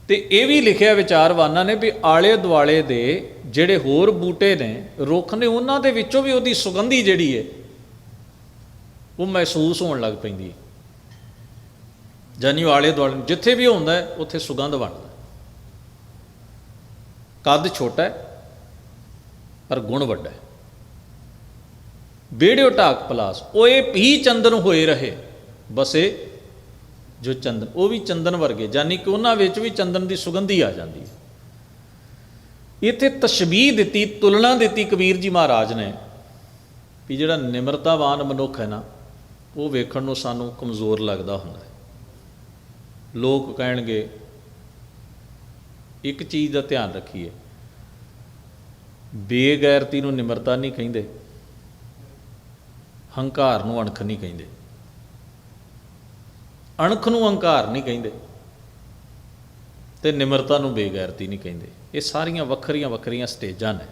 ਤੇ ਇਹ ਵੀ ਲਿਖਿਆ ਵਿਚਾਰਵਾਨਾਂ ਨੇ ਵੀ ਆਲੇ ਦੁਆਲੇ ਦੇ ਜਿਹੜੇ ਹੋਰ ਬੂਟੇ ਨੇ, ਰੁੱਖ ਨੇ, ਉਹਨਾਂ ਦੇ ਵਿੱਚੋਂ ਵੀ ਉਹਦੀ ਸੁਗੰਧੀ ਜਿਹੜੀ ਹੈ, ਉਹ ਮਹਿਸੂਸ ਹੋਣ ਲੱਗ ਪੈਂਦੀ ਹੈ। ਜਾਨੀ ਉਹ ਆਲੇ ਦੁਆਲੇ ਜਿੱਥੇ ਵੀ ਹੁੰਦਾ ਉੱਥੇ ਸੁਗੰਧ ਬਣਦਾ ਕੱਦ ਛੋਟਾ ਪਰ ਗੁਣ ਵੱਡਾ ਹੈ। ਬੇੜਿਓ ਢਾਕ ਪਲਾਸ, ਉਹ ਇਹ ਹੀ ਚੰਦਨ ਹੋਏ ਰਹੇ। ਬਸੇ ਜੋ ਚੰਦਨ, ਉਹ ਵੀ ਚੰਦਨ ਵਰਗੇ, ਜਾਨੀ ਕਿ ਉਹਨਾਂ ਵਿੱਚ ਵੀ ਚੰਦਨ ਦੀ ਸੁਗੰਧੀ ਆ ਜਾਂਦੀ ਹੈ। ਇੱਥੇ ਤਸ਼ਬੀਹ ਦਿੱਤੀ, ਤੁਲਨਾ ਦਿੱਤੀ ਕਬੀਰ ਜੀ ਮਹਾਰਾਜ ਨੇ ਵੀ ਜਿਹੜਾ ਨਿਮਰਤਾਵਾਨ ਮਨੁੱਖ ਹੈ ਨਾ, ਉਹ ਵੇਖਣ ਨੂੰ ਸਾਨੂੰ ਕਮਜ਼ੋਰ ਲੱਗਦਾ ਹੁੰਦਾ ਹੈ। ਲੋਕ ਕਹਿਣਗੇ, ਇੱਕ ਚੀਜ਼ ਦਾ ਧਿਆਨ ਰੱਖੀਏ। ਬੇਗੈਰਤੀ ਨੂੰ ਨਿਮਰਤਾ ਨਹੀਂ ਕਹਿੰਦੇ। ਹੰਕਾਰ ਨੂੰ ਅਣਖ ਨਹੀਂ ਕਹਿੰਦੇ। ਅਣਖ ਨੂੰ ਹੰਕਾਰ ਨਹੀਂ ਕਹਿੰਦੇ ਤੇ ਨਿਮਰਤਾ ਨੂੰ ਬੇਗੈਰਤੀ ਨਹੀਂ ਕਹਿੰਦੇ। ਇਹ ਸਾਰੀਆਂ ਵੱਖਰੀਆਂ ਵੱਖਰੀਆਂ ਸਟੇਜਾਂ ਨੇ।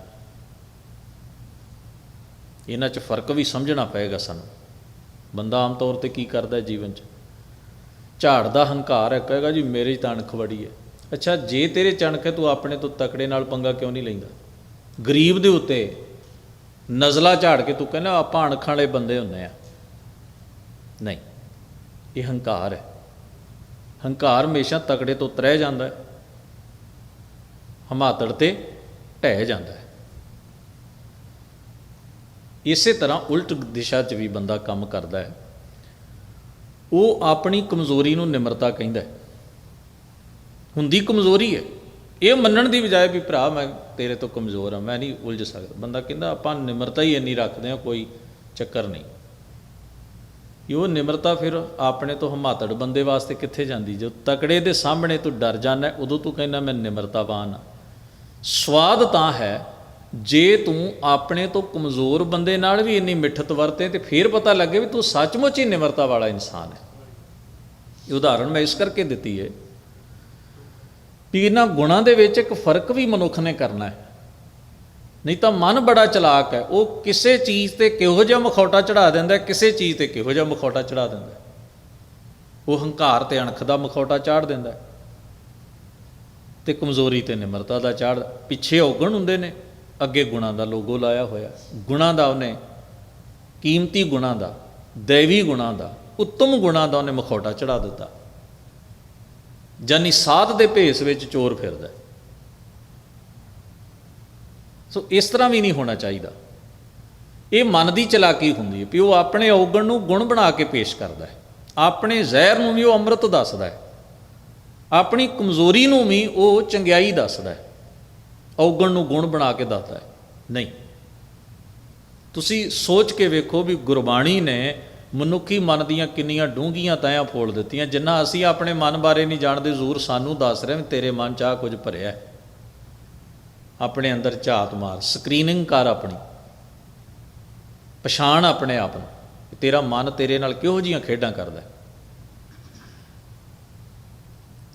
ਇਹਨਾਂ 'ਚ ਫ਼ਰਕ ਵੀ ਸਮਝਣਾ ਪਏਗਾ ਸਾਨੂੰ। ਬੰਦਾ ਆਮ ਤੌਰ ਤੇ ਕੀ ਕਰਦਾ ਹੈ ਜੀਵਨ 'ਚ? ਝਾੜ ਦਾ ਹੰਕਾਰ ਹੈ, ਕਹੇਗਾ ਜੀ ਮੇਰੇ 'ਚ ਤਾਂ ਅਣਖ ਵੜੀ ਹੈ। ਅੱਛਾ, ਜੇ ਤੇਰੇ ਚਣਕ ਹੈ, ਤੂੰ ਆਪਣੇ ਤੋਂ ਤਕੜੇ ਨਾਲ ਪੰਗਾ ਕਿਉਂ ਨਹੀਂ ਲੈਂਦਾ? ਗਰੀਬ ਦੇ ਉੱਤੇ ਨਜ਼ਲਾ ਝਾੜ ਕੇ ਤੂੰ ਕਹਿੰਦਾ, ਆਪਾਂ ਅਣਖਾਂ ਵਾਲੇ ਬੰਦੇ ਹੁੰਦੇ ਆ। ਨਹੀਂ, ਇਹ ਹੰਕਾਰ ਹੈ। ਹੰਕਾਰ ਹਮੇਸ਼ਾ ਤਕੜੇ ਤੋਂ ਉਤਰਿਆ ਜਾਂਦਾ ਹੈ। ਹਮਾਤੜ ਤੇ ਢਹਿ ਜਾਂਦਾ ਹੈ। ਇਸੇ ਤਰ੍ਹਾਂ ਉਲਟ ਦਿਸ਼ਾ 'ਚ ਵੀ ਬੰਦਾ ਕੰਮ ਕਰਦਾ ਹੈ। ਉਹ ਆਪਣੀ ਕਮਜ਼ੋਰੀ ਨੂੰ ਨਿਮਰਤਾ ਕਹਿੰਦਾ ਹੈ। ਹੁੰਦੀ ਕਮਜ਼ੋਰੀ ਹੈ। ਇਹ ਮੰਨਣ ਦੀ ਬਜਾਏ ਵੀ ਭਰਾ, ਮੈਂ ਤੇਰੇ ਤੋਂ ਕਮਜ਼ੋਰ ਹਾਂ, ਮੈਂ ਨਹੀਂ ਉਲਝ ਸਕਦਾ। ਬੰਦਾ ਕਹਿੰਦਾ, ਆਪਾਂ ਨਿਮਰਤਾ ਹੀ ਇੰਨੀ ਰੱਖਦੇ ਹਾਂ, ਕੋਈ ਚੱਕਰ ਨਹੀਂ। ਇਹ ਉਹ ਨਿਮਰਤਾ ਫਿਰ ਆਪਣੇ ਤੋਂ ਹਮਾਤੜ ਬੰਦੇ ਵਾਸਤੇ ਕਿੱਥੇ ਜਾਂਦੀ? ਜੋ ਤਕੜੇ ਦੇ ਸਾਹਮਣੇ ਤੂੰ ਡਰ ਜਾਂਦਾ ਉਦੋਂ ਤੂੰ ਕਹਿੰਦਾ, ਮੈਂ ਨਿਮਰਤਾਵਾਨ ਹਾਂ। ਸਵਾਦ ਤਾਂ ਹੈ, ਜੇ ਤੂੰ ਆਪਣੇ ਤੋਂ ਕਮਜ਼ੋਰ ਬੰਦੇ ਨਾਲ ਵੀ ਇੰਨੀ ਮਿੱਠਤ ਵਰਤੇ, ਤੇ ਫਿਰ ਪਤਾ ਲੱਗੇ ਵੀ ਤੂੰ ਸੱਚਮੁੱਚ ਹੀ ਨਿਮਰਤਾ ਵਾਲਾ ਇਨਸਾਨ ਹੈ। ਇਹ ਉਦਾਹਰਣ ਮੈਂ ਇਸ ਕਰਕੇ ਦਿੱਤੀ ਹੈ ਵੀ ਇਹਨਾਂ ਗੁਣਾਂ ਦੇ ਵਿੱਚ ਇੱਕ ਫ਼ਰਕ ਵੀ ਮਨੁੱਖ ਨੇ ਕਰਨਾ ਹੈ। ਨਹੀਂ ਤਾਂ ਮਨ ਬੜਾ ਚਲਾਕ ਹੈ। ਉਹ ਕਿਸੇ ਚੀਜ਼ ਤੇ ਕਿਹੋ ਜਿਹਾ ਮਖੌਟਾ ਚੜਾ ਦਿੰਦਾ ਕਿਸੇ ਚੀਜ਼ ਤੇ ਕਿਹੋ ਜਿਹਾ ਮਖੌਟਾ ਚੜਾ ਦਿੰਦਾ ਉਹ ਹੰਕਾਰ ਤੇ ਅਣਖ ਦਾ ਮਖੌਟਾ ਚਾੜ ਦਿੰਦਾ ਹੈ। ਤੇ ਕਮਜ਼ੋਰੀ ਤੇ ਨਿਮਰਤਾ ਦਾ ਚਾੜ ਪਿੱਛੇ ਔਗਣ ਹੁੰਦੇ ਨੇ, ਅੱਗੇ ਗੁਣਾਂ ਦਾ ਲੋਗੋ ਲਾਇਆ ਹੋਇਆ। ਗੁਣਾਂ ਦਾ ਉਹਨੇ, ਕੀਮਤੀ ਗੁਣਾਂ ਦਾ, ਦੇਵੀ ਗੁਣਾਂ ਦਾ, ਉੱਤਮ ਗੁਣਾਂ ਦਾ ਉਹਨੇ ਮਖੌਟਾ ਚੜਾ ਦਿੱਤਾ। ਜਾਨੀ ਸਾਧ ਦੇ ਭੇਸ ਵਿੱਚ ਚੋਰ ਫਿਰਦਾ ਸੋ ਇਸ ਤਰ੍ਹਾਂ ਵੀ ਨਹੀਂ ਹੋਣਾ ਚਾਹੀਦਾ। ਇਹ ਮਨ ਦੀ ਚਲਾਕੀ ਹੁੰਦੀ ਹੈ ਵੀ ਉਹ ਆਪਣੇ ਔਗਣ ਨੂੰ ਗੁਣ ਬਣਾ ਕੇ ਪੇਸ਼ ਕਰਦਾ ਹੈ। ਆਪਣੇ ਜ਼ਹਿਰ ਨੂੰ ਵੀ ਉਹ ਅੰਮ੍ਰਿਤ ਦੱਸਦਾ ਹੈ। ਆਪਣੀ ਕਮਜ਼ੋਰੀ ਨੂੰ ਵੀ ਉਹ ਚੰਗਿਆਈ ਦੱਸਦਾ ਹੈ। ਔਗਣ ਨੂੰ ਗੁਣ ਬਣਾ ਕੇ ਦੱਸਦਾ ਹੈ। ਨਹੀਂ। ਤੁਸੀਂ ਸੋਚ ਕੇ ਵੇਖੋ ਵੀ ਗੁਰਬਾਣੀ ਨੇ ਮਨੁੱਖੀ ਮਨ ਦੀਆਂ ਕਿੰਨੀਆਂ ਡੂੰਘੀਆਂ ਤਾਇਆਂ ਫੋਲ ਦਿੱਤੀਆਂ ਜਿੰਨਾ ਅਸੀਂ ਆਪਣੇ ਮਨ ਬਾਰੇ ਨਹੀਂ ਜਾਣਦੇ ਜ਼ੂਰ ਸਾਨੂੰ ਦੱਸ ਰਿਹਾ ਵੀ ਤੇਰੇ ਮਨ 'ਚ ਆ ਕੁਝ ਭਰਿਆ ਹੈ। ਆਪਣੇ ਅੰਦਰ ਝਾਤ ਮਾਰ ਸਕਰੀਨਿੰਗ ਕਰ ਆਪਣੀ। ਪਛਾਣ ਆਪਣੇ ਆਪ ਨੂੰ ਤੇਰਾ ਮਨ ਤੇਰੇ ਨਾਲ ਕਿਹੋ ਜੀਆਂ ਖੇਡਾਂ ਕਰਦਾ ਹੈ।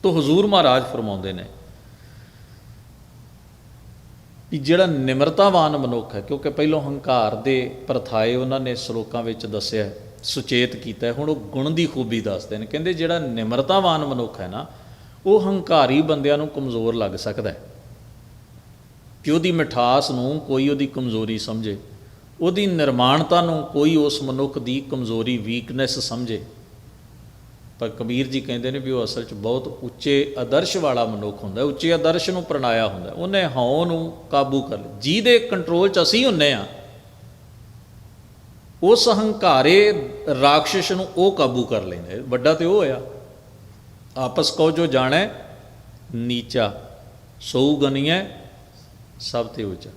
ਤੋ ਹਜ਼ੂਰ ਮਹਾਰਾਜ ਫਰਮਾਉਂਦੇ ਨੇ ਕਿ ਜਿਹੜਾ ਨਿਮਰਤਾਵਾਨ ਮਨੁੱਖ ਹੈ ਕਿਉਂਕਿ ਪਹਿਲੋਂ ਹੰਕਾਰ ਦੇ ਪ੍ਰਥਾਏ ਉਹਨਾਂ ਨੇ ਸ਼ਲੋਕਾਂ ਵਿੱਚ ਦੱਸਿਆ ਹੈ, ਸੁਚੇਤ ਕੀਤਾ ਹੁਣ ਉਹ ਗੁਣ ਦੀ ਖੂਬੀ ਦੱਸਦੇ ਨੇ। ਕਹਿੰਦੇ ਜਿਹੜਾ ਨਿਮਰਤਾਵਾਨ ਮਨੁੱਖ ਹੈ ਨਾ, ਉਹ ਹੰਕਾਰੀ ਬੰਦਿਆਂ ਨੂੰ ਕਮਜ਼ੋਰ ਲੱਗ ਸਕਦਾ ਹੈ। ਕਿ ਉਹਦੀ ਮਿਠਾਸ ਨੂੰ ਕੋਈ ਉਹਦੀ ਕਮਜ਼ੋਰੀ ਸਮਝੇ, ਉਹਦੀ ਨਿਰਮਾਣਤਾ ਨੂੰ ਕੋਈ ਉਸ ਮਨੁੱਖ ਦੀ ਕਮਜ਼ੋਰੀ ਵੀਕਨੈਸ ਸਮਝੇ। ਪਰ ਕਬੀਰ ਜੀ ਕਹਿੰਦੇ ਨੇ ਵੀ ਉਹ ਅਸਲ 'ਚ ਬਹੁਤ ਉੱਚੇ ਆਦਰਸ਼ ਵਾਲਾ ਮਨੁੱਖ ਹੁੰਦਾ ਉੱਚੇ ਆਦਰਸ਼ ਨੂੰ ਪ੍ਰਣਾਇਆ ਹੁੰਦਾ ਉਹਨੇ ਹਉ ਨੂੰ ਕਾਬੂ ਕਰ ਲਿਆ। ਜਿਹਦੇ ਕੰਟਰੋਲ 'ਚ ਅਸੀਂ ਹੁੰਨੇ ਆ ਉਸ ਹੰਕਾਰੇ ਰਾਖਸ਼ ਨੂੰ ਉਹ ਕਾਬੂ ਕਰ ਲੈਂਦਾ ਵੱਡਾ ਤੇ ਉਹ ਹੋਇਆ। ਆਪਸ ਕੋ ਜੋ ਜਾਣੈ, ਨੀਚਾ ਸੋ ਗਨੀਐ, ਸਭ ਤੇ ਉੱਚਾ।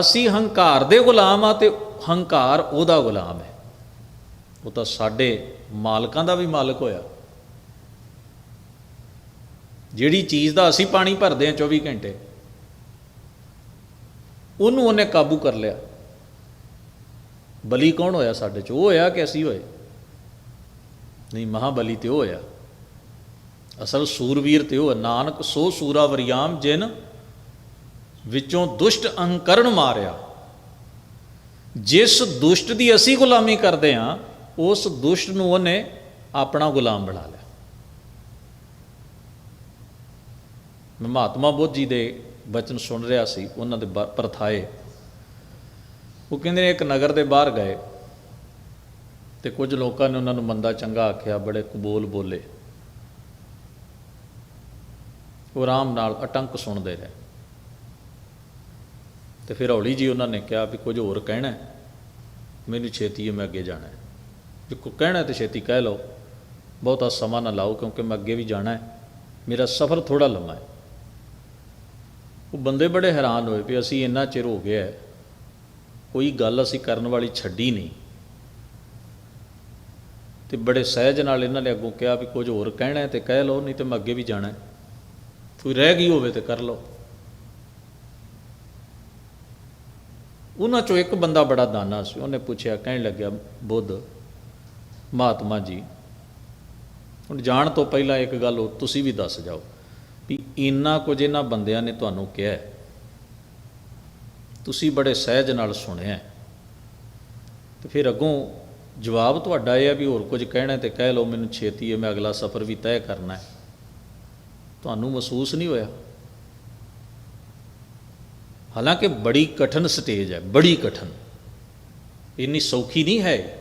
ਅਸੀਂ ਹੰਕਾਰ ਦੇ ਗੁਲਾਮ ਆ ਤੇ ਹੰਕਾਰ ਉਹਦਾ ਗੁਲਾਮ ਹੈ। ਉਹ ਤਾਂ ਸਾਡੇ ਮਾਲਕਾਂ ਦਾ ਵੀ ਮਾਲਕ ਹੋਇਆ। ਜਿਹੜੀ ਚੀਜ਼ ਦਾ ਅਸੀਂ ਪਾਣੀ ਭਰਦੇ ਹਾਂ 24 ਘੰਟੇ, ਉਹਨੂੰ ਉਹਨੇ ਕਾਬੂ ਕਰ ਲਿਆ। ਬਲੀ ਕੌਣ ਹੋਇਆ ਸਾਡੇ ਚ? ਉਹ ਹੋਇਆ ਕਿ ਅਸੀਂ ਹੋਏ? ਨਹੀਂ, ਮਹਾਬਲੀ ਤੇ ਉਹ ਹੋਇਆ। ਅਸਲ ਸੂਰਵੀਰ ਤੇ ਉਹ ਹੈ। ਨਾਨਕ ਸੋ ਸੂਰਾ ਵਰਿਆਮ ਜਿਨ ਵਿੱਚੋਂ ਦੁਸ਼ਟ ਅਹੰਕਰਨ ਮਾਰਿਆ। ਜਿਸ ਦੁਸ਼ਟ ਦੀ ਅਸੀਂ ਗੁਲਾਮੀ ਕਰਦੇ ਹਾਂ ਉਸ ਦੁਸ਼ਟ ਨੂੰ ਉਹਨੇ ਆਪਣਾ ਗੁਲਾਮ ਬਣਾ ਲਿਆ। ਮੈਂ ਮਹਾਤਮਾ ਬੁੱਧ ਜੀ ਦੇ ਬਚਨ ਸੁਣ ਰਿਹਾ ਸੀ। ਉਹਨਾਂ ਦੇ ਬ- ਪਰਥਾਏ ਉਹ ਕਹਿੰਦੇ ਨੇ ਇੱਕ ਨਗਰ ਦੇ ਬਾਹਰ ਗਏ ਤੇ ਕੁਝ ਲੋਕਾਂ ਨੇ ਉਹਨਾਂ ਨੂੰ ਮੰਦਾ ਚੰਗਾ ਆਖਿਆ ਬੜੇ ਕਬੂਲ ਬੋਲੇ। ਉਹ ਆਰਾਮ ਨਾਲ ਅਟੰਕ ਸੁਣਦੇ ਰਹੇ। ਤੇ ਫਿਰ ਹੌਲੀ ਜੀ ਉਹਨਾਂ ਨੇ ਕਿਹਾ ਵੀ ਕੁਝ ਹੋਰ ਕਹਿਣਾ ਮੈਨੂੰ ਛੇਤੀ ਮੈਂ ਅੱਗੇ ਜਾਣਾ ਹੈ। ਜੇ ਕੋ ਕਹਿਣਾ ਹੈ ਤੇ ਛੇਤੀ ਕਹਿ ਲਓ। ਬਹੁਤਾ ਸਮਾਂ ਨਾ ਲਾਓ ਕਿਉਂਕਿ ਮੈਂ ਅੱਗੇ ਵੀ ਜਾਣਾ ਹੈ। ਮੇਰਾ ਸਫ਼ਰ ਥੋੜਾ ਲੰਮਾ ਹੈ। ਉਹ ਬੰਦੇ ਬੜੇ ਹੈਰਾਨ ਹੋਏ ਵੀ ਅਸੀਂ ਇੰਨਾ ਚਿਰ ਹੋ ਗਿਆ ਹੈ, ਕੋਈ ਗੱਲ ਅਸੀਂ ਕਰਨ ਵਾਲੀ ਛੱਡੀ ਨਹੀਂ। ਤੇ ਬੜੇ ਸਹਿਜ ਨਾਲ ਇਹਨਾਂ ਨੇ ਅੱਗੋਂ ਕਿਹਾ ਵੀ ਕੁਝ ਹੋਰ ਕਹਿਣਾ ਹੈ ਤੇ ਕਹਿ ਲਓ, ਨਹੀਂ ਤੇ ਮੈਂ ਅੱਗੇ ਵੀ ਜਾਣਾ ਕੋਈ ਰਹਿ ਗਈ ਹੋਵੇ ਤੇ ਕਰ ਲਓ। ਉਹਨਾਂ ਚੋਂ ਇੱਕ ਬੰਦਾ ਬੜਾ ਦਾਨਾ ਸੀ, ਉਹਨੇ ਪੁੱਛਿਆ, ਕਹਿਣ ਲੱਗਿਆ, ਬੁੱਧ, ਮਹਾਤਮਾ ਜੀ, ਹੁਣ ਜਾਣ ਤੋਂ ਪਹਿਲਾਂ ਇੱਕ ਗੱਲ ਉਹ ਤੁਸੀਂ ਵੀ ਦੱਸ ਜਾਓ ਵੀ ਇੰਨਾ ਕੁਝ ਇਹਨਾਂ ਬੰਦਿਆਂ ਨੇ ਤੁਹਾਨੂੰ ਕਿਹਾ ਹੈ। ਤੁਸੀਂ ਬੜੇ ਸਹਿਜ ਨਾਲ ਸੁਣਿਆ ਹੈ। ਤੇ ਫਿਰ ਅੱਗੋਂ ਜਵਾਬ ਤੁਹਾਡਾ ਇਹ ਆ ਵੀ ਹੋਰ ਕੁਝ ਕਹਿਣਾ ਤੇ ਕਹਿ ਲਓ, ਮੈਨੂੰ ਛੇਤੀ ਹੈ, ਮੈਂ ਅਗਲਾ ਸਫ਼ਰ ਵੀ ਤੈਅ ਕਰਨਾ ਹੈ। ਤੁਹਾਨੂੰ ਮਹਿਸੂਸ ਨਹੀਂ ਹੋਇਆ? ਹਾਲਾਂਕਿ ਬੜੀ ਕਠਨ ਸਟੇਜ ਹੈ, ਬੜੀ ਕਠਨ। ਇੰਨੀ ਸੌਖੀ ਨਹੀਂ ਹੈ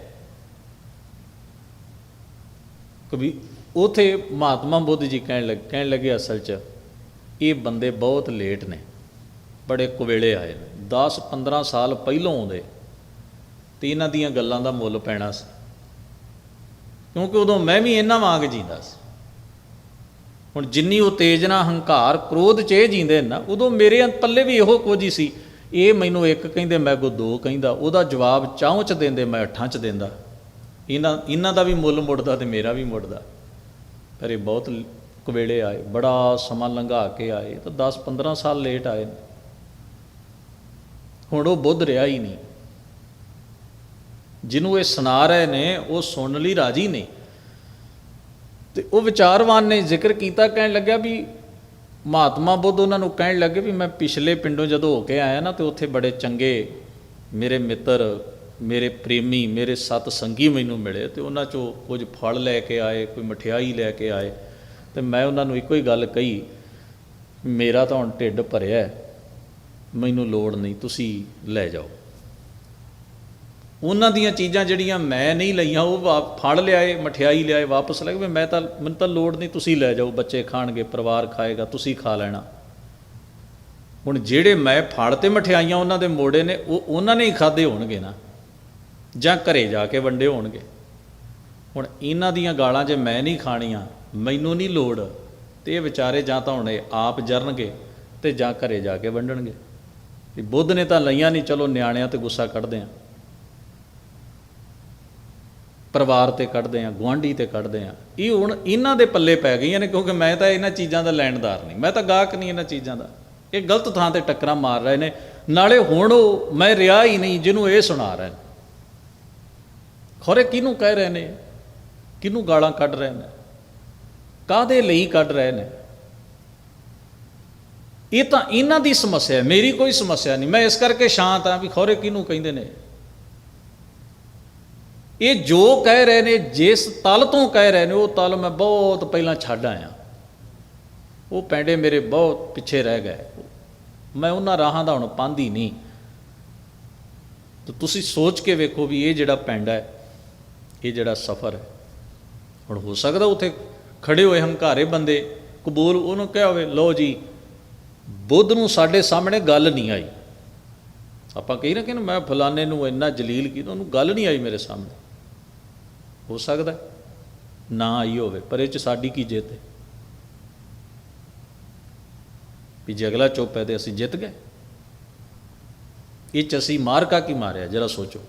ਕਬੀ ਉਥੇ ਮਹਾਤਮਾ ਬੁੱਧ ਜੀ ਕਹਿਣ ਲੱਗ, ਕਹਿਣ ਲੱਗੇ ਅਸਲ 'ਚ, ਇਹ ਬੰਦੇ ਬਹੁਤ ਲੇਟ ਨੇ, ਬੜੇ ਕੁਵੇਲੇ ਆਏ ਨੇ। 10 15 ਸਾਲ ਪਹਿਲੋਂ ਆਉਂਦੇ ਤੇ ਇਹਨਾਂ ਦੀਆਂ ਗੱਲਾਂ ਦਾ ਮੁੱਲ ਪੈਣਾ ਸੀ। ਕਿਉਂਕਿ ਉਦੋਂ ਮੈਂ ਵੀ ਇਹਨਾਂ ਵਾਂਗ ਜੀਂਦਾ ਸੀ। ਹੁਣ ਜਿੰਨੀ ਉਤੇਜਨਾ ਹੰਕਾਰ, ਕ੍ਰੋਧ ਚ ਇਹ ਜੀਂਦੇ ਨਾ ਉਦੋਂ ਮੇਰੇ ਪੱਲੇ ਵੀ ਇਹੋ ਕੁਝ ਹੀ ਸੀ। ਇਹ ਮੈਨੂੰ ਇੱਕ ਕਹਿੰਦੇ, ਮੈਂ ਕੋ ਦੋ ਕਹਿੰਦਾ, ਉਹਦਾ ਜਵਾਬ ਚਾਹੋਂ ਚ ਦਿੰਦੇ, ਮੈਂ ਅੱਠਾਂ ਚ ਦਿੰਦਾ। ਇਹਨਾਂ ਇਹਨਾਂ ਦਾ ਵੀ ਮੁੱਲ ਮੁੜਦਾ ਤੇ ਮੇਰਾ ਵੀ ਮੁੜਦਾ। ਪਰ ਇਹ ਬਹੁਤ ਲ- ਕੁਵੇਲੇ ਆਏ, ਬੜਾ ਸਮਾਂ ਲੰਘਾ ਕੇ ਆਏ ਤਾਂ 10 15 ਸਾਲ ਲੇਟ ਆਏ ਨੇ। ਹੁਣ ਉਹ ਬੁੱਧ ਰਿਹਾ ਹੀ ਨਹੀਂ। ਜਿਹਨੂੰ ਇਹ ਸੁਣਾ ਰਹੇ ਨੇ ਉਹ ਸੁਣਨ ਲਈ ਰਾਜੀ ਨਹੀਂ ਤੇ ਉਹ ਵਿਚਾਰਵਾਨ ਨੇ ਜ਼ਿਕਰ ਕੀਤਾ ਕਹਿਣ ਲੱਗਿਆ ਵੀ ਮਹਾਤਮਾ ਬੁੱਧ ਉਹਨਾਂ ਨੂੰ ਕਹਿਣ ਲੱਗੇ ਵੀ ਮੈਂ ਪਿਛਲੇ ਪਿੰਡੋਂ ਜਦੋਂ ਹੋ ਕੇ ਆਇਆ ਨਾ ਤੇ ਉੱਥੇ ਬੜੇ ਚੰਗੇ ਮੇਰੇ ਮਿੱਤਰ ਮੇਰੇ ਪ੍ਰੇਮੀ ਮੇਰੇ ਸਤ ਸੰਗੀ ਮੈਨੂੰ ਮਿਲੇ ਤੇ ਉਹਨਾਂ ਚੋਂ ਕੁਝ ਫਲ ਲੈ ਕੇ ਆਏ ਕੋਈ ਮਠਿਆਈ ਲੈ ਕੇ ਆਏ। ਤੇ ਮੈਂ ਉਹਨਾਂ ਨੂੰ ਇੱਕੋ ਹੀ ਗੱਲ ਕਹੀ ਮੇਰਾ ਤਾਂ ਹੁਣ ਢਿੱਡ ਭਰਿਆ। ਹੈ, ਮੈਨੂੰ ਲੋੜ ਨਹੀਂ, ਤੁਸੀਂ ਲੈ ਜਾਓ। ਉਹਨਾਂ ਦੀਆਂ ਚੀਜ਼ਾਂ ਜਿਹੜੀਆਂ ਮੈਂ ਨਹੀਂ ਲਈਆਂ, ਉਹ ਵਾ- ਫੜ ਲਿਆਏ, ਮਠਿਆਈ ਲਿਆਏ, ਵਾਪਸ ਲੈ ਗਏ। ਮੈਂ ਤਾਂ, ਮੈਨੂੰ ਤਾਂ ਲੋੜ ਨਹੀਂ, ਤੁਸੀਂ ਲੈ ਜਾਓ, ਬੱਚੇ ਖਾਣਗੇ, ਪਰਿਵਾਰ ਖਾਏਗਾ, ਤੁਸੀਂ ਖਾ ਲੈਣਾ। ਹੁਣ ਜਿਹੜੇ ਮੈਂ ਫੜ ਤੇ ਮਠਿਆਈਆਂ ਉਹਨਾਂ ਦੇ ਮੋੜੇ ਨੇ, ਉਹ ਉਹਨਾਂ ਨੇ ਹੀ ਖਾਦੇ ਹੋਣਗੇ ਨਾ। ਜਾਂ ਘਰੇ ਜਾ ਕੇ ਵੰਡੇ ਹੋਣਗੇ। ਹੁਣ ਇਹਨਾਂ ਦੀਆਂ ਗਾਲਾਂ ਜੇ ਮੈਂ ਨਹੀਂ ਖਾਣੀਆਂ, ਮੈਨੂੰ ਨਹੀਂ ਲੋੜ, ਤੇ ਇਹ ਵਿਚਾਰੇ ਜਾਂ ਤਾਂ ਹੁਣ ਇਹ ਆਪ ਜਰਨਗੇ ਤੇ ਜਾਂ ਘਰੇ ਜਾ ਕੇ ਵੰਡਣਗੇ। ਵੀ ਬੁੱਧ ਨੇ ਤਾਂ ਲਈਆਂ ਨਹੀਂ ਚਲੋ ਨਿਆਣਿਆਂ ਤੇ ਗੁੱਸਾ ਕੱਢਦੇ ਆ। ਪਰਿਵਾਰ ਤੇ ਕੱਢਦੇ ਆ, ਗੁਆਂਢੀ ਤੇ ਕੱਢਦੇ ਆ। ਇਹ ਹੁਣ ਇਹਨਾਂ ਦੇ ਪੱਲੇ ਪੈ ਗਈਆਂ ਨੇ, ਕਿਉਂਕਿ ਮੈਂ ਤਾਂ ਇਹਨਾਂ ਚੀਜ਼ਾਂ ਦਾ ਲੈਣਦਾਰ ਨਹੀਂ। ਮੈਂ ਤਾਂ ਗਾਹਕ ਨਹੀਂ ਇਹਨਾਂ ਚੀਜ਼ਾਂ ਦਾ। ਇਹ ਗਲਤ ਥਾਂ ਤੇ ਟੱਕਰਾਂ ਮਾਰ ਰਹੇ ਨੇ। ਨਾਲੇ ਹੁਣ ਉਹ, ਮੈਂ ਰਿਹਾ ਹੀ ਨਹੀਂ, ਜਿਹਨੂੰ ਇਹ ਸੁਣਾ ਰਹੇ ਨੇ। ਖੋਰੇ ਕਿਹਨੂੰ ਕਹਿ ਰਹੇ ਨੇ? ਕਿਹਨੂੰ ਗਾਲਾਂ ਕੱਢ ਰਹੇ ਨੇ? ਕਾਦੇ ਲਈ ਕੱਢ ਰਹੇ ਨੇ? ਇਹ ਤਾਂ ਇਹਨਾਂ ਦੀ ਸਮੱਸਿਆ ਹੈ, ਮੇਰੀ ਕੋਈ ਸਮੱਸਿਆ ਨਹੀਂ। ਮੈਂ ਇਸ ਕਰਕੇ ਸ਼ਾਂਤ ਆ ਵੀ ਖੋਰੇ ਕਿਹਨੂੰ ਕਹਿੰਦੇ ਨੇ? ਇਹ ਜੋ ਕਹਿ ਰਹੇ ਨੇ, ਜਿਸ ਤਲ ਤੋਂ ਕਹਿ ਰਹੇ ਨੇ, ਉਹ ਤਲ ਮੈਂ ਬਹੁਤ ਪਹਿਲਾਂ ਛੱਡ ਆਇਆ। ਉਹ ਪੈਂਡੇ ਮੇਰੇ ਬਹੁਤ ਪਿੱਛੇ ਰਹਿ ਗਏ। ਮੈਂ ਉਹਨਾਂ ਰਾਹਾਂ ਦਾ ਹੁਣ ਪਾਂਦੀ ਨਹੀਂ। ਤਾਂ ਤੁਸੀਂ ਸੋਚ ਕੇ ਵੇਖੋ ਵੀ ਇਹ ਜਿਹੜਾ ਪੈਂਡਾ ਹੈ, ਇਹ ਜਿਹੜਾ ਸਫ਼ਰ ਹੈ। ਹੁਣ ਹੋ ਸਕਦਾ ਉੱਥੇ ਖੜੇ ਹੋਏ ਹੰਕਾਰੇ ਬੰਦੇ, ਕਬੂਲ ਉਹਨੂੰ ਕਿਹਾ ਹੋਵੇ, ਲਓ ਜੀ ਬੁੱਧ ਨੂੰ ਸਾਡੇ ਸਾਹਮਣੇ ਗੱਲ ਨਹੀਂ ਆਈ। ਆਪਾਂ ਕਹੀ ਨਾ ਕਿ ਮੈਂ ਫਲਾਣੇ ਨੂੰ ਇੰਨਾ ਜਲੀਲ ਕੀਤਾ, ਉਹਨੂੰ ਗੱਲ ਨਹੀਂ ਆਈ ਮੇਰੇ ਸਾਹਮਣੇ। ਹੋ ਸਕਦਾ ਨਾ ਆਈ ਹੋਵੇ, ਪਰ ਇਹ ਚ ਸਾਡੀ ਕੀ ਜਿੱਤ ਹੈ? ਵੀ ਜੇ ਅਗਲਾ ਚੁੱਪ ਹੈ ਤੇ ਅਸੀਂ ਜਿੱਤ ਗਏ। ਇਹ ਚ ਅਸੀਂ ਮਾਰਕਾ ਕੀ ਮਾਰਿਆ, ਜਰਾ ਸੋਚੋ।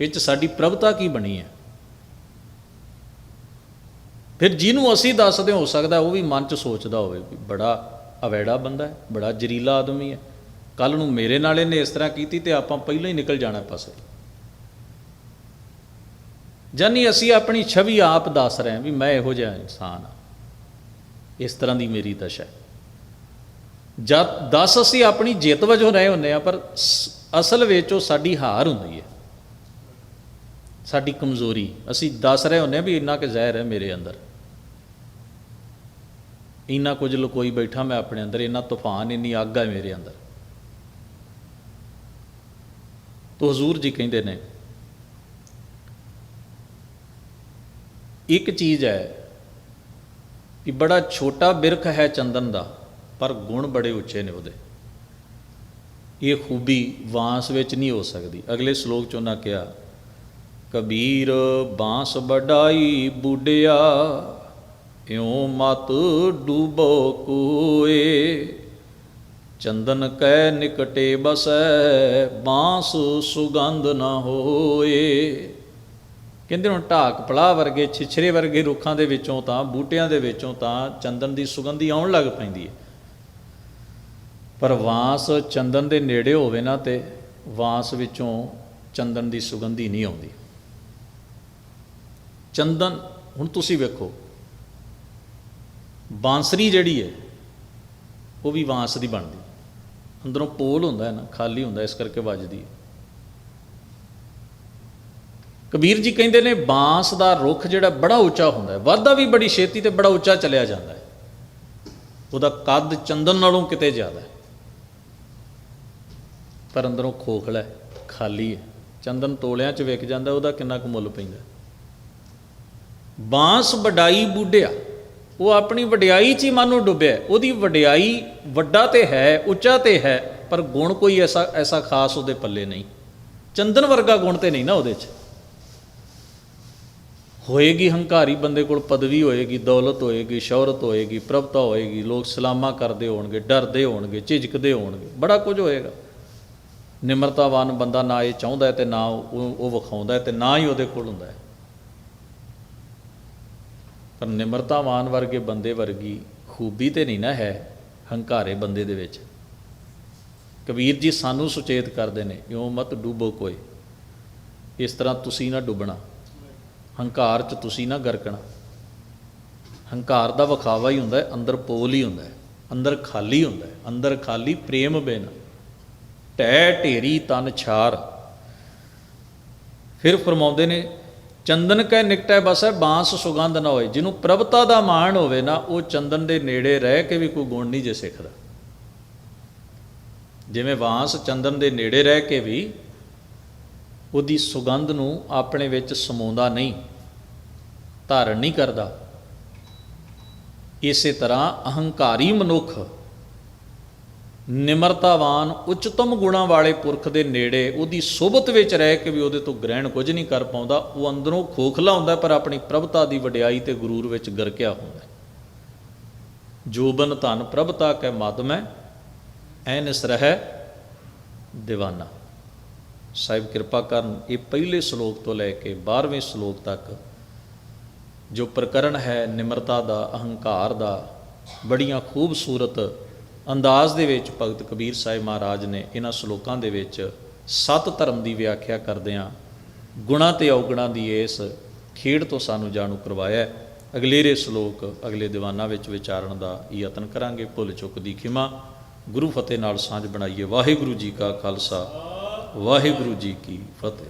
ਇਹ ਚ ਸਾਡੀ ਪ੍ਰਭਤਾ ਕੀ ਬਣੀ ਹੈ? ਫਿਰ ਜਿਹਨੂੰ ਅਸੀਂ ਦੱਸਦੇ ਹੋ ਸਕਦਾ ਉਹ ਵੀ ਮਨ ਚ ਸੋਚਦਾ ਹੋਵੇ ਵੀ ਬੜਾ ਅਵੈੜਾ ਬੰਦਾ ਹੈ, ਬੜਾ ਜ਼ਰੀਲਾ ਆਦਮੀ ਹੈ। ਕੱਲ ਨੂੰ ਮੇਰੇ ਨਾਲ ਇਹਨੇ ਇਸ ਤਰ੍ਹਾਂ ਕੀਤੀ ਤੇ ਆਪਾਂ ਪਹਿਲਾਂ ਹੀ ਨਿਕਲ ਜਾਣਾ ਪਾਸੇ। ਜਾਨੀ ਅਸੀਂ ਆਪਣੀ ਛਵੀ ਆਪ ਦੱਸ ਰਹੇ ਹਾਂ ਵੀ ਮੈਂ ਇਹੋ ਜਿਹਾ ਇਨਸਾਨ ਹਾਂ। ਇਸ ਤਰ੍ਹਾਂ ਦੀ ਮੇਰੀ ਦਸ਼ਾ ਹੈ। ਜਦ ਦਸ ਅਸੀਂ ਆਪਣੀ ਜਿੱਤ ਵਜੋਂ ਰਹੇ ਹੁੰਦੇ ਆ ਪਰ ਸ- ਅਸਲ ਵਿੱਚ ਉਹ ਸਾਡੀ ਹਾਰ ਹੁੰਦੀ ਹੈ। ਸਾਡੀ ਕਮਜ਼ੋਰੀ। ਅਸੀਂ ਦੱਸ ਰਹੇ ਹੁੰਦੇ ਆ ਵੀ ਇੰਨਾ ਕਿ ਜ਼ਹਿਰ ਹੈ ਮੇਰੇ ਅੰਦਰ। ਇੰਨਾ ਕੁਝ ਲੁਕੋਈ ਬੈਠਾ ਮੈਂ ਆਪਣੇ ਅੰਦਰ, ਇੰਨਾ ਤੂਫਾਨ, ਇੰਨੀ ਅੱਗ ਹੈ ਮੇਰੇ ਅੰਦਰ। ਤੋ ਹਜ਼ੂਰ ਜੀ ਕਹਿੰਦੇ ਨੇ, ਇੱਕ ਚੀਜ਼ ਹੈ ਕਿ ਬੜਾ ਛੋਟਾ ਬਿਰਖ ਹੈ ਚੰਦਨ ਦਾ, ਪਰ ਗੁਣ ਬੜੇ ਉੱਚੇ ਨੇ ਉਹਦੇ। ਇਹ ਖੂਬੀ ਵਾਂਸ ਵਿੱਚ ਨਹੀਂ ਹੋ ਸਕਦੀ। ਅਗਲੇ ਸ਼ਲੋਕ ਚ ਉਹਨਾਂ ਕਿਹਾ, ਕਬੀਰ ਬਾਂਸ ਵਡਾਈ ਬੁੱਢਿਆ ਇਉ ਮਤ ਡੂਬੋ ਕੋਏ। ਚੰਦਨ ਕੈ ਨਿਕਟੇ ਬਸੈ, ਬਾਂਸ ਸੁਗੰਧ ਨਾ ਹੋਏ। ਕਹਿੰਦੇ ਹੁਣ ਢਾਕ ਪਲਾ ਵਰਗੇ, ਛਿਛਰੇ ਵਰਗੇ ਰੁੱਖਾਂ ਦੇ ਵਿੱਚੋਂ ਤਾਂ, ਬੂਟਿਆਂ ਦੇ ਵਿੱਚੋਂ ਤਾਂ ਚੰਦਨ ਦੀ ਸੁਗੰਧੀ ਆਉਣ ਲੱਗ ਪੈਂਦੀ ਹੈ ਪਰ ਵਾਂਸ ਚੰਦਨ ਦੇ ਨੇੜੇ ਹੋਵੇ ਨਾ ਤੇ ਵਾਂਸ ਵਿੱਚੋਂ ਚੰਦਨ ਦੀ ਸੁਗੰਧੀ ਨਹੀਂ ਆਉਂਦੀ। ਚੰਦਨ, ਹੁਣ ਤੁਸੀਂ ਵੇਖੋ ਬਾਂਸਰੀ ਜਿਹੜੀ ਹੈ, ਉਹ ਵੀ ਬਾਂਸ ਦੀ ਬਣਦੀ। ਅੰਦਰੋਂ ਪੋਲ ਹੁੰਦਾ ਹੈ ਨਾ, ਖਾਲੀ ਹੁੰਦਾ, ਇਸ ਕਰਕੇ ਵੱਜਦੀ ਹੈ। ਕਬੀਰ ਜੀ ਕਹਿੰਦੇ ਨੇ, ਬਾਂਸ ਦਾ ਰੁੱਖ ਜਿਹੜਾ ਬੜਾ ਉੱਚਾ ਹੁੰਦਾ ਹੈ। ਵੱਧਦਾ ਵੀ ਬੜੀ ਛੇਤੀ ਤੇ ਬੜਾ ਉੱਚਾ ਚਲਿਆ ਜਾਂਦਾ ਹੈ। ਉਹਦਾ ਕੱਦ ਚੰਦਨ ਨਾਲੋਂ ਕਿਤੇ ਜ਼ਿਆਦਾ ਹੈ। ਪਰ ਅੰਦਰੋਂ ਖੋਖਲਾ ਹੈ, ਖਾਲੀ ਹੈ। ਚੰਦਨ ਤੋਲਿਆਂ 'ਚ ਵਿਕ ਜਾਂਦਾ, ਉਹਦਾ ਕਿੰਨਾ ਕੁ ਮੁੱਲ ਪੈਂਦਾ ਬਾਂਸ ਵਡਾਈ ਬੁੱਢਿਆ। ਉਹ ਆਪਣੀ ਵਡਿਆਈ 'ਚ ਹੀ ਮਨ ਨੂੰ ਡੁੱਬਿਆ ਉਹਦੀ ਵਡਿਆਈ ਵੱਡਾ ਤੇ ਹੈ, ਉੱਚਾ ਤੇ ਹੈ, ਪਰ ਗੁਣ ਕੋਈ ਐਸਾ ਐਸਾ ਖਾਸ ਉਹਦੇ ਪੱਲੇ ਨਹੀਂ। ਚੰਦਨ ਵਰਗਾ ਗੁਣ ਤੇ ਨਹੀਂ ਨਾ ਉਹਦੇ 'ਚ। ਹੋਏਗੀ ਹੰਕਾਰੀ ਬੰਦੇ ਕੋਲ ਪਦਵੀ ਹੋਏਗੀ, ਦੌਲਤ ਹੋਏਗੀ, ਸ਼ੌਹਰਤ ਹੋਏਗੀ, ਪ੍ਰਭਤਾ ਹੋਏਗੀ, ਲੋਕ ਸਲਾਮਾ ਕਰਦੇ ਹੋਣਗੇ, ਡਰਦੇ ਹੋਣਗੇ, ਝਿਜਕਦੇ ਹੋਣਗੇ, ਬੜਾ ਕੁਝ ਹੋਏਗਾ। ਨਿਮਰਤਾਵਾਨ ਬੰਦਾ ਨਾ ਇਹ ਚਾਹੁੰਦਾ ਹੈ ਤੇ ਨਾ ਉਹ ਉਹ ਵਿਖਾਉਂਦਾ ਹੈ ਤੇ ਨਾ ਹੀ ਉਹਦੇ ਕੋਲ ਹੁੰਦਾ ਹੈ। ਪਰ ਨਿਮਰਤਾਵਾਨ ਵਰਗੇ ਬੰਦੇ ਵਰਗੀ ਖੂਬੀ ਤੇ ਨਹੀਂ ਨਾ ਹੈ ਹੰਕਾਰੇ ਬੰਦੇ ਦੇ ਵਿੱਚ। ਕਬੀਰ ਜੀ ਸਾਨੂੰ ਸੁਚੇਤ ਕਰਦੇ ਨੇ, ਇਉਂ ਮਤ ਡੂਬੋ ਕੋਈ। ਇਸ ਤਰ੍ਹਾਂ ਤੁਸੀਂ ਨਾ ਡੁੱਬਣਾ। ਹੰਕਾਰ 'ਚ ਤੁਸੀਂ ਨਾ ਗਰਕਣਾ। ਹੰਕਾਰ ਦਾ ਵਿਖਾਵਾ ਹੀ ਹੁੰਦਾ ਹੈ, ਅੰਦਰ ਪੋਲ ਹੀ ਹੁੰਦਾ ਹੈ, ਅੰਦਰ ਖਾਲੀ ਹੁੰਦਾ ਹੈ, ਅੰਦਰ ਖਾਲੀ ਪ੍ਰੇਮ ਬਿਨ। ਟੈ ਢੇਰੀ ਤਨ ਛਾਰ। ਫਿਰ ਫਰਮਾਉਂਦੇ ਨੇ ਚੰਦਨ ਕੈ ਨਿਕਟੈ ਬਸੈ ਬਾਂਸ ਸੁਗੰਧ ਨਾ ਹੋਏ। ਜਿਹਨੂੰ ਪ੍ਰਭਤਾ ਦਾ ਮਾਣ ਹੋਵੇ ਨਾ, ਉਹ ਚੰਦਨ ਦੇ ਨੇੜੇ ਰਹਿ ਕੇ ਵੀ ਕੋਈ ਗੁਣ ਨਹੀਂ ਜੇ ਸਿੱਖਦਾ। ਜਿਵੇਂ ਬਾਂਸ ਚੰਦਨ ਦੇ ਨੇੜੇ ਰਹਿ ਕੇ ਵੀ ਉਹਦੀ ਸੁਗੰਧ ਨੂੰ ਆਪਣੇ ਵਿੱਚ ਸਮਾਉਂਦਾ ਨਹੀਂ, ਧਾਰਨ ਨਹੀਂ ਕਰਦਾ, ਇਸੇ ਤਰ੍ਹਾਂ ਅਹੰਕਾਰੀ ਮਨੁੱਖ ਨਿਮਰਤਾਵਾਨ ਉੱਚਤਮ ਗੁਣਾਂ ਵਾਲੇ ਪੁਰਖ ਦੇ ਨੇੜੇ ਉਹਦੀ ਸੋਭਤ ਵਿੱਚ ਰਹਿ ਕੇ ਵੀ ਉਹਦੇ ਤੋਂ ਗ੍ਰਹਿਣ ਕੁਝ ਨਹੀਂ ਕਰ ਪਾਉਂਦਾ, ਉਹ ਅੰਦਰੋਂ ਖੋਖਲਾ ਹੁੰਦਾ ਪਰ ਆਪਣੀ ਪ੍ਰਭਤਾ ਦੀ ਵਡਿਆਈ ਤੇ ਗੁਰੂਰ ਵਿੱਚ ਗਰਕਿਆ ਹੁੰਦਾ ਜੋਬਨ ਧਨ ਪ੍ਰਭਤਾ ਕੈ ਮਦ ਮੈਂ ਐਨਸ ਰਹਿ ਦੀਵਾਨਾ। ਸਾਹਿਬ ਕਿਰਪਾ ਕਰਨ, ਇਹ ਪਹਿਲੇ ਸ਼ਲੋਕ ਤੋਂ ਲੈ ਕੇ 12ਵੇਂ ਸ਼ਲੋਕ ਤੱਕ ਜੋ ਪ੍ਰਕਰਨ ਹੈ ਨਿਮਰਤਾ ਦਾ, ਅਹੰਕਾਰ ਦਾ, ਬੜੀਆਂ ਖੂਬਸੂਰਤ ਅੰਦਾਜ਼ ਦੇ ਵਿੱਚ ਭਗਤ ਕਬੀਰ ਸਾਹਿਬ ਮਹਾਰਾਜ ਨੇ ਇਹਨਾਂ ਸ਼ਲੋਕਾਂ ਦੇ ਵਿੱਚ ਸਤ ਧਰਮ ਦੀ ਵਿਆਖਿਆ ਕਰਦਿਆਂ ਗੁਣਾ ਤੇ ਔਗੁਣਾ ਦੀ ਇਸ ਖੇਡ ਤੋਂ ਸਾਨੂੰ ਜਾਣੂ ਕਰਵਾਇਆ ਹੈ। ਅਗਲੇਰੇ ਸ਼ਲੋਕ ਅਗਲੇ ਦੀਵਾਨਾਂ ਵਿੱਚ ਵਿਚਾਰਨ ਦਾ ਯਤਨ ਕਰਾਂਗੇ। ਭੁੱਲ ਚੁੱਕ ਦੀ ਖਿਮਾ। ਗੁਰੂ ਫਤਿਹ ਨਾਲ ਸਾਂਝ ਬਣਾਈਏ। ਵਾਹਿਗੁਰੂ ਜੀ ਕਾ ਖਾਲਸਾ। ਵਾਹਿਗੁਰੂ ਜੀ ਕੀ ਫਤਿਹ।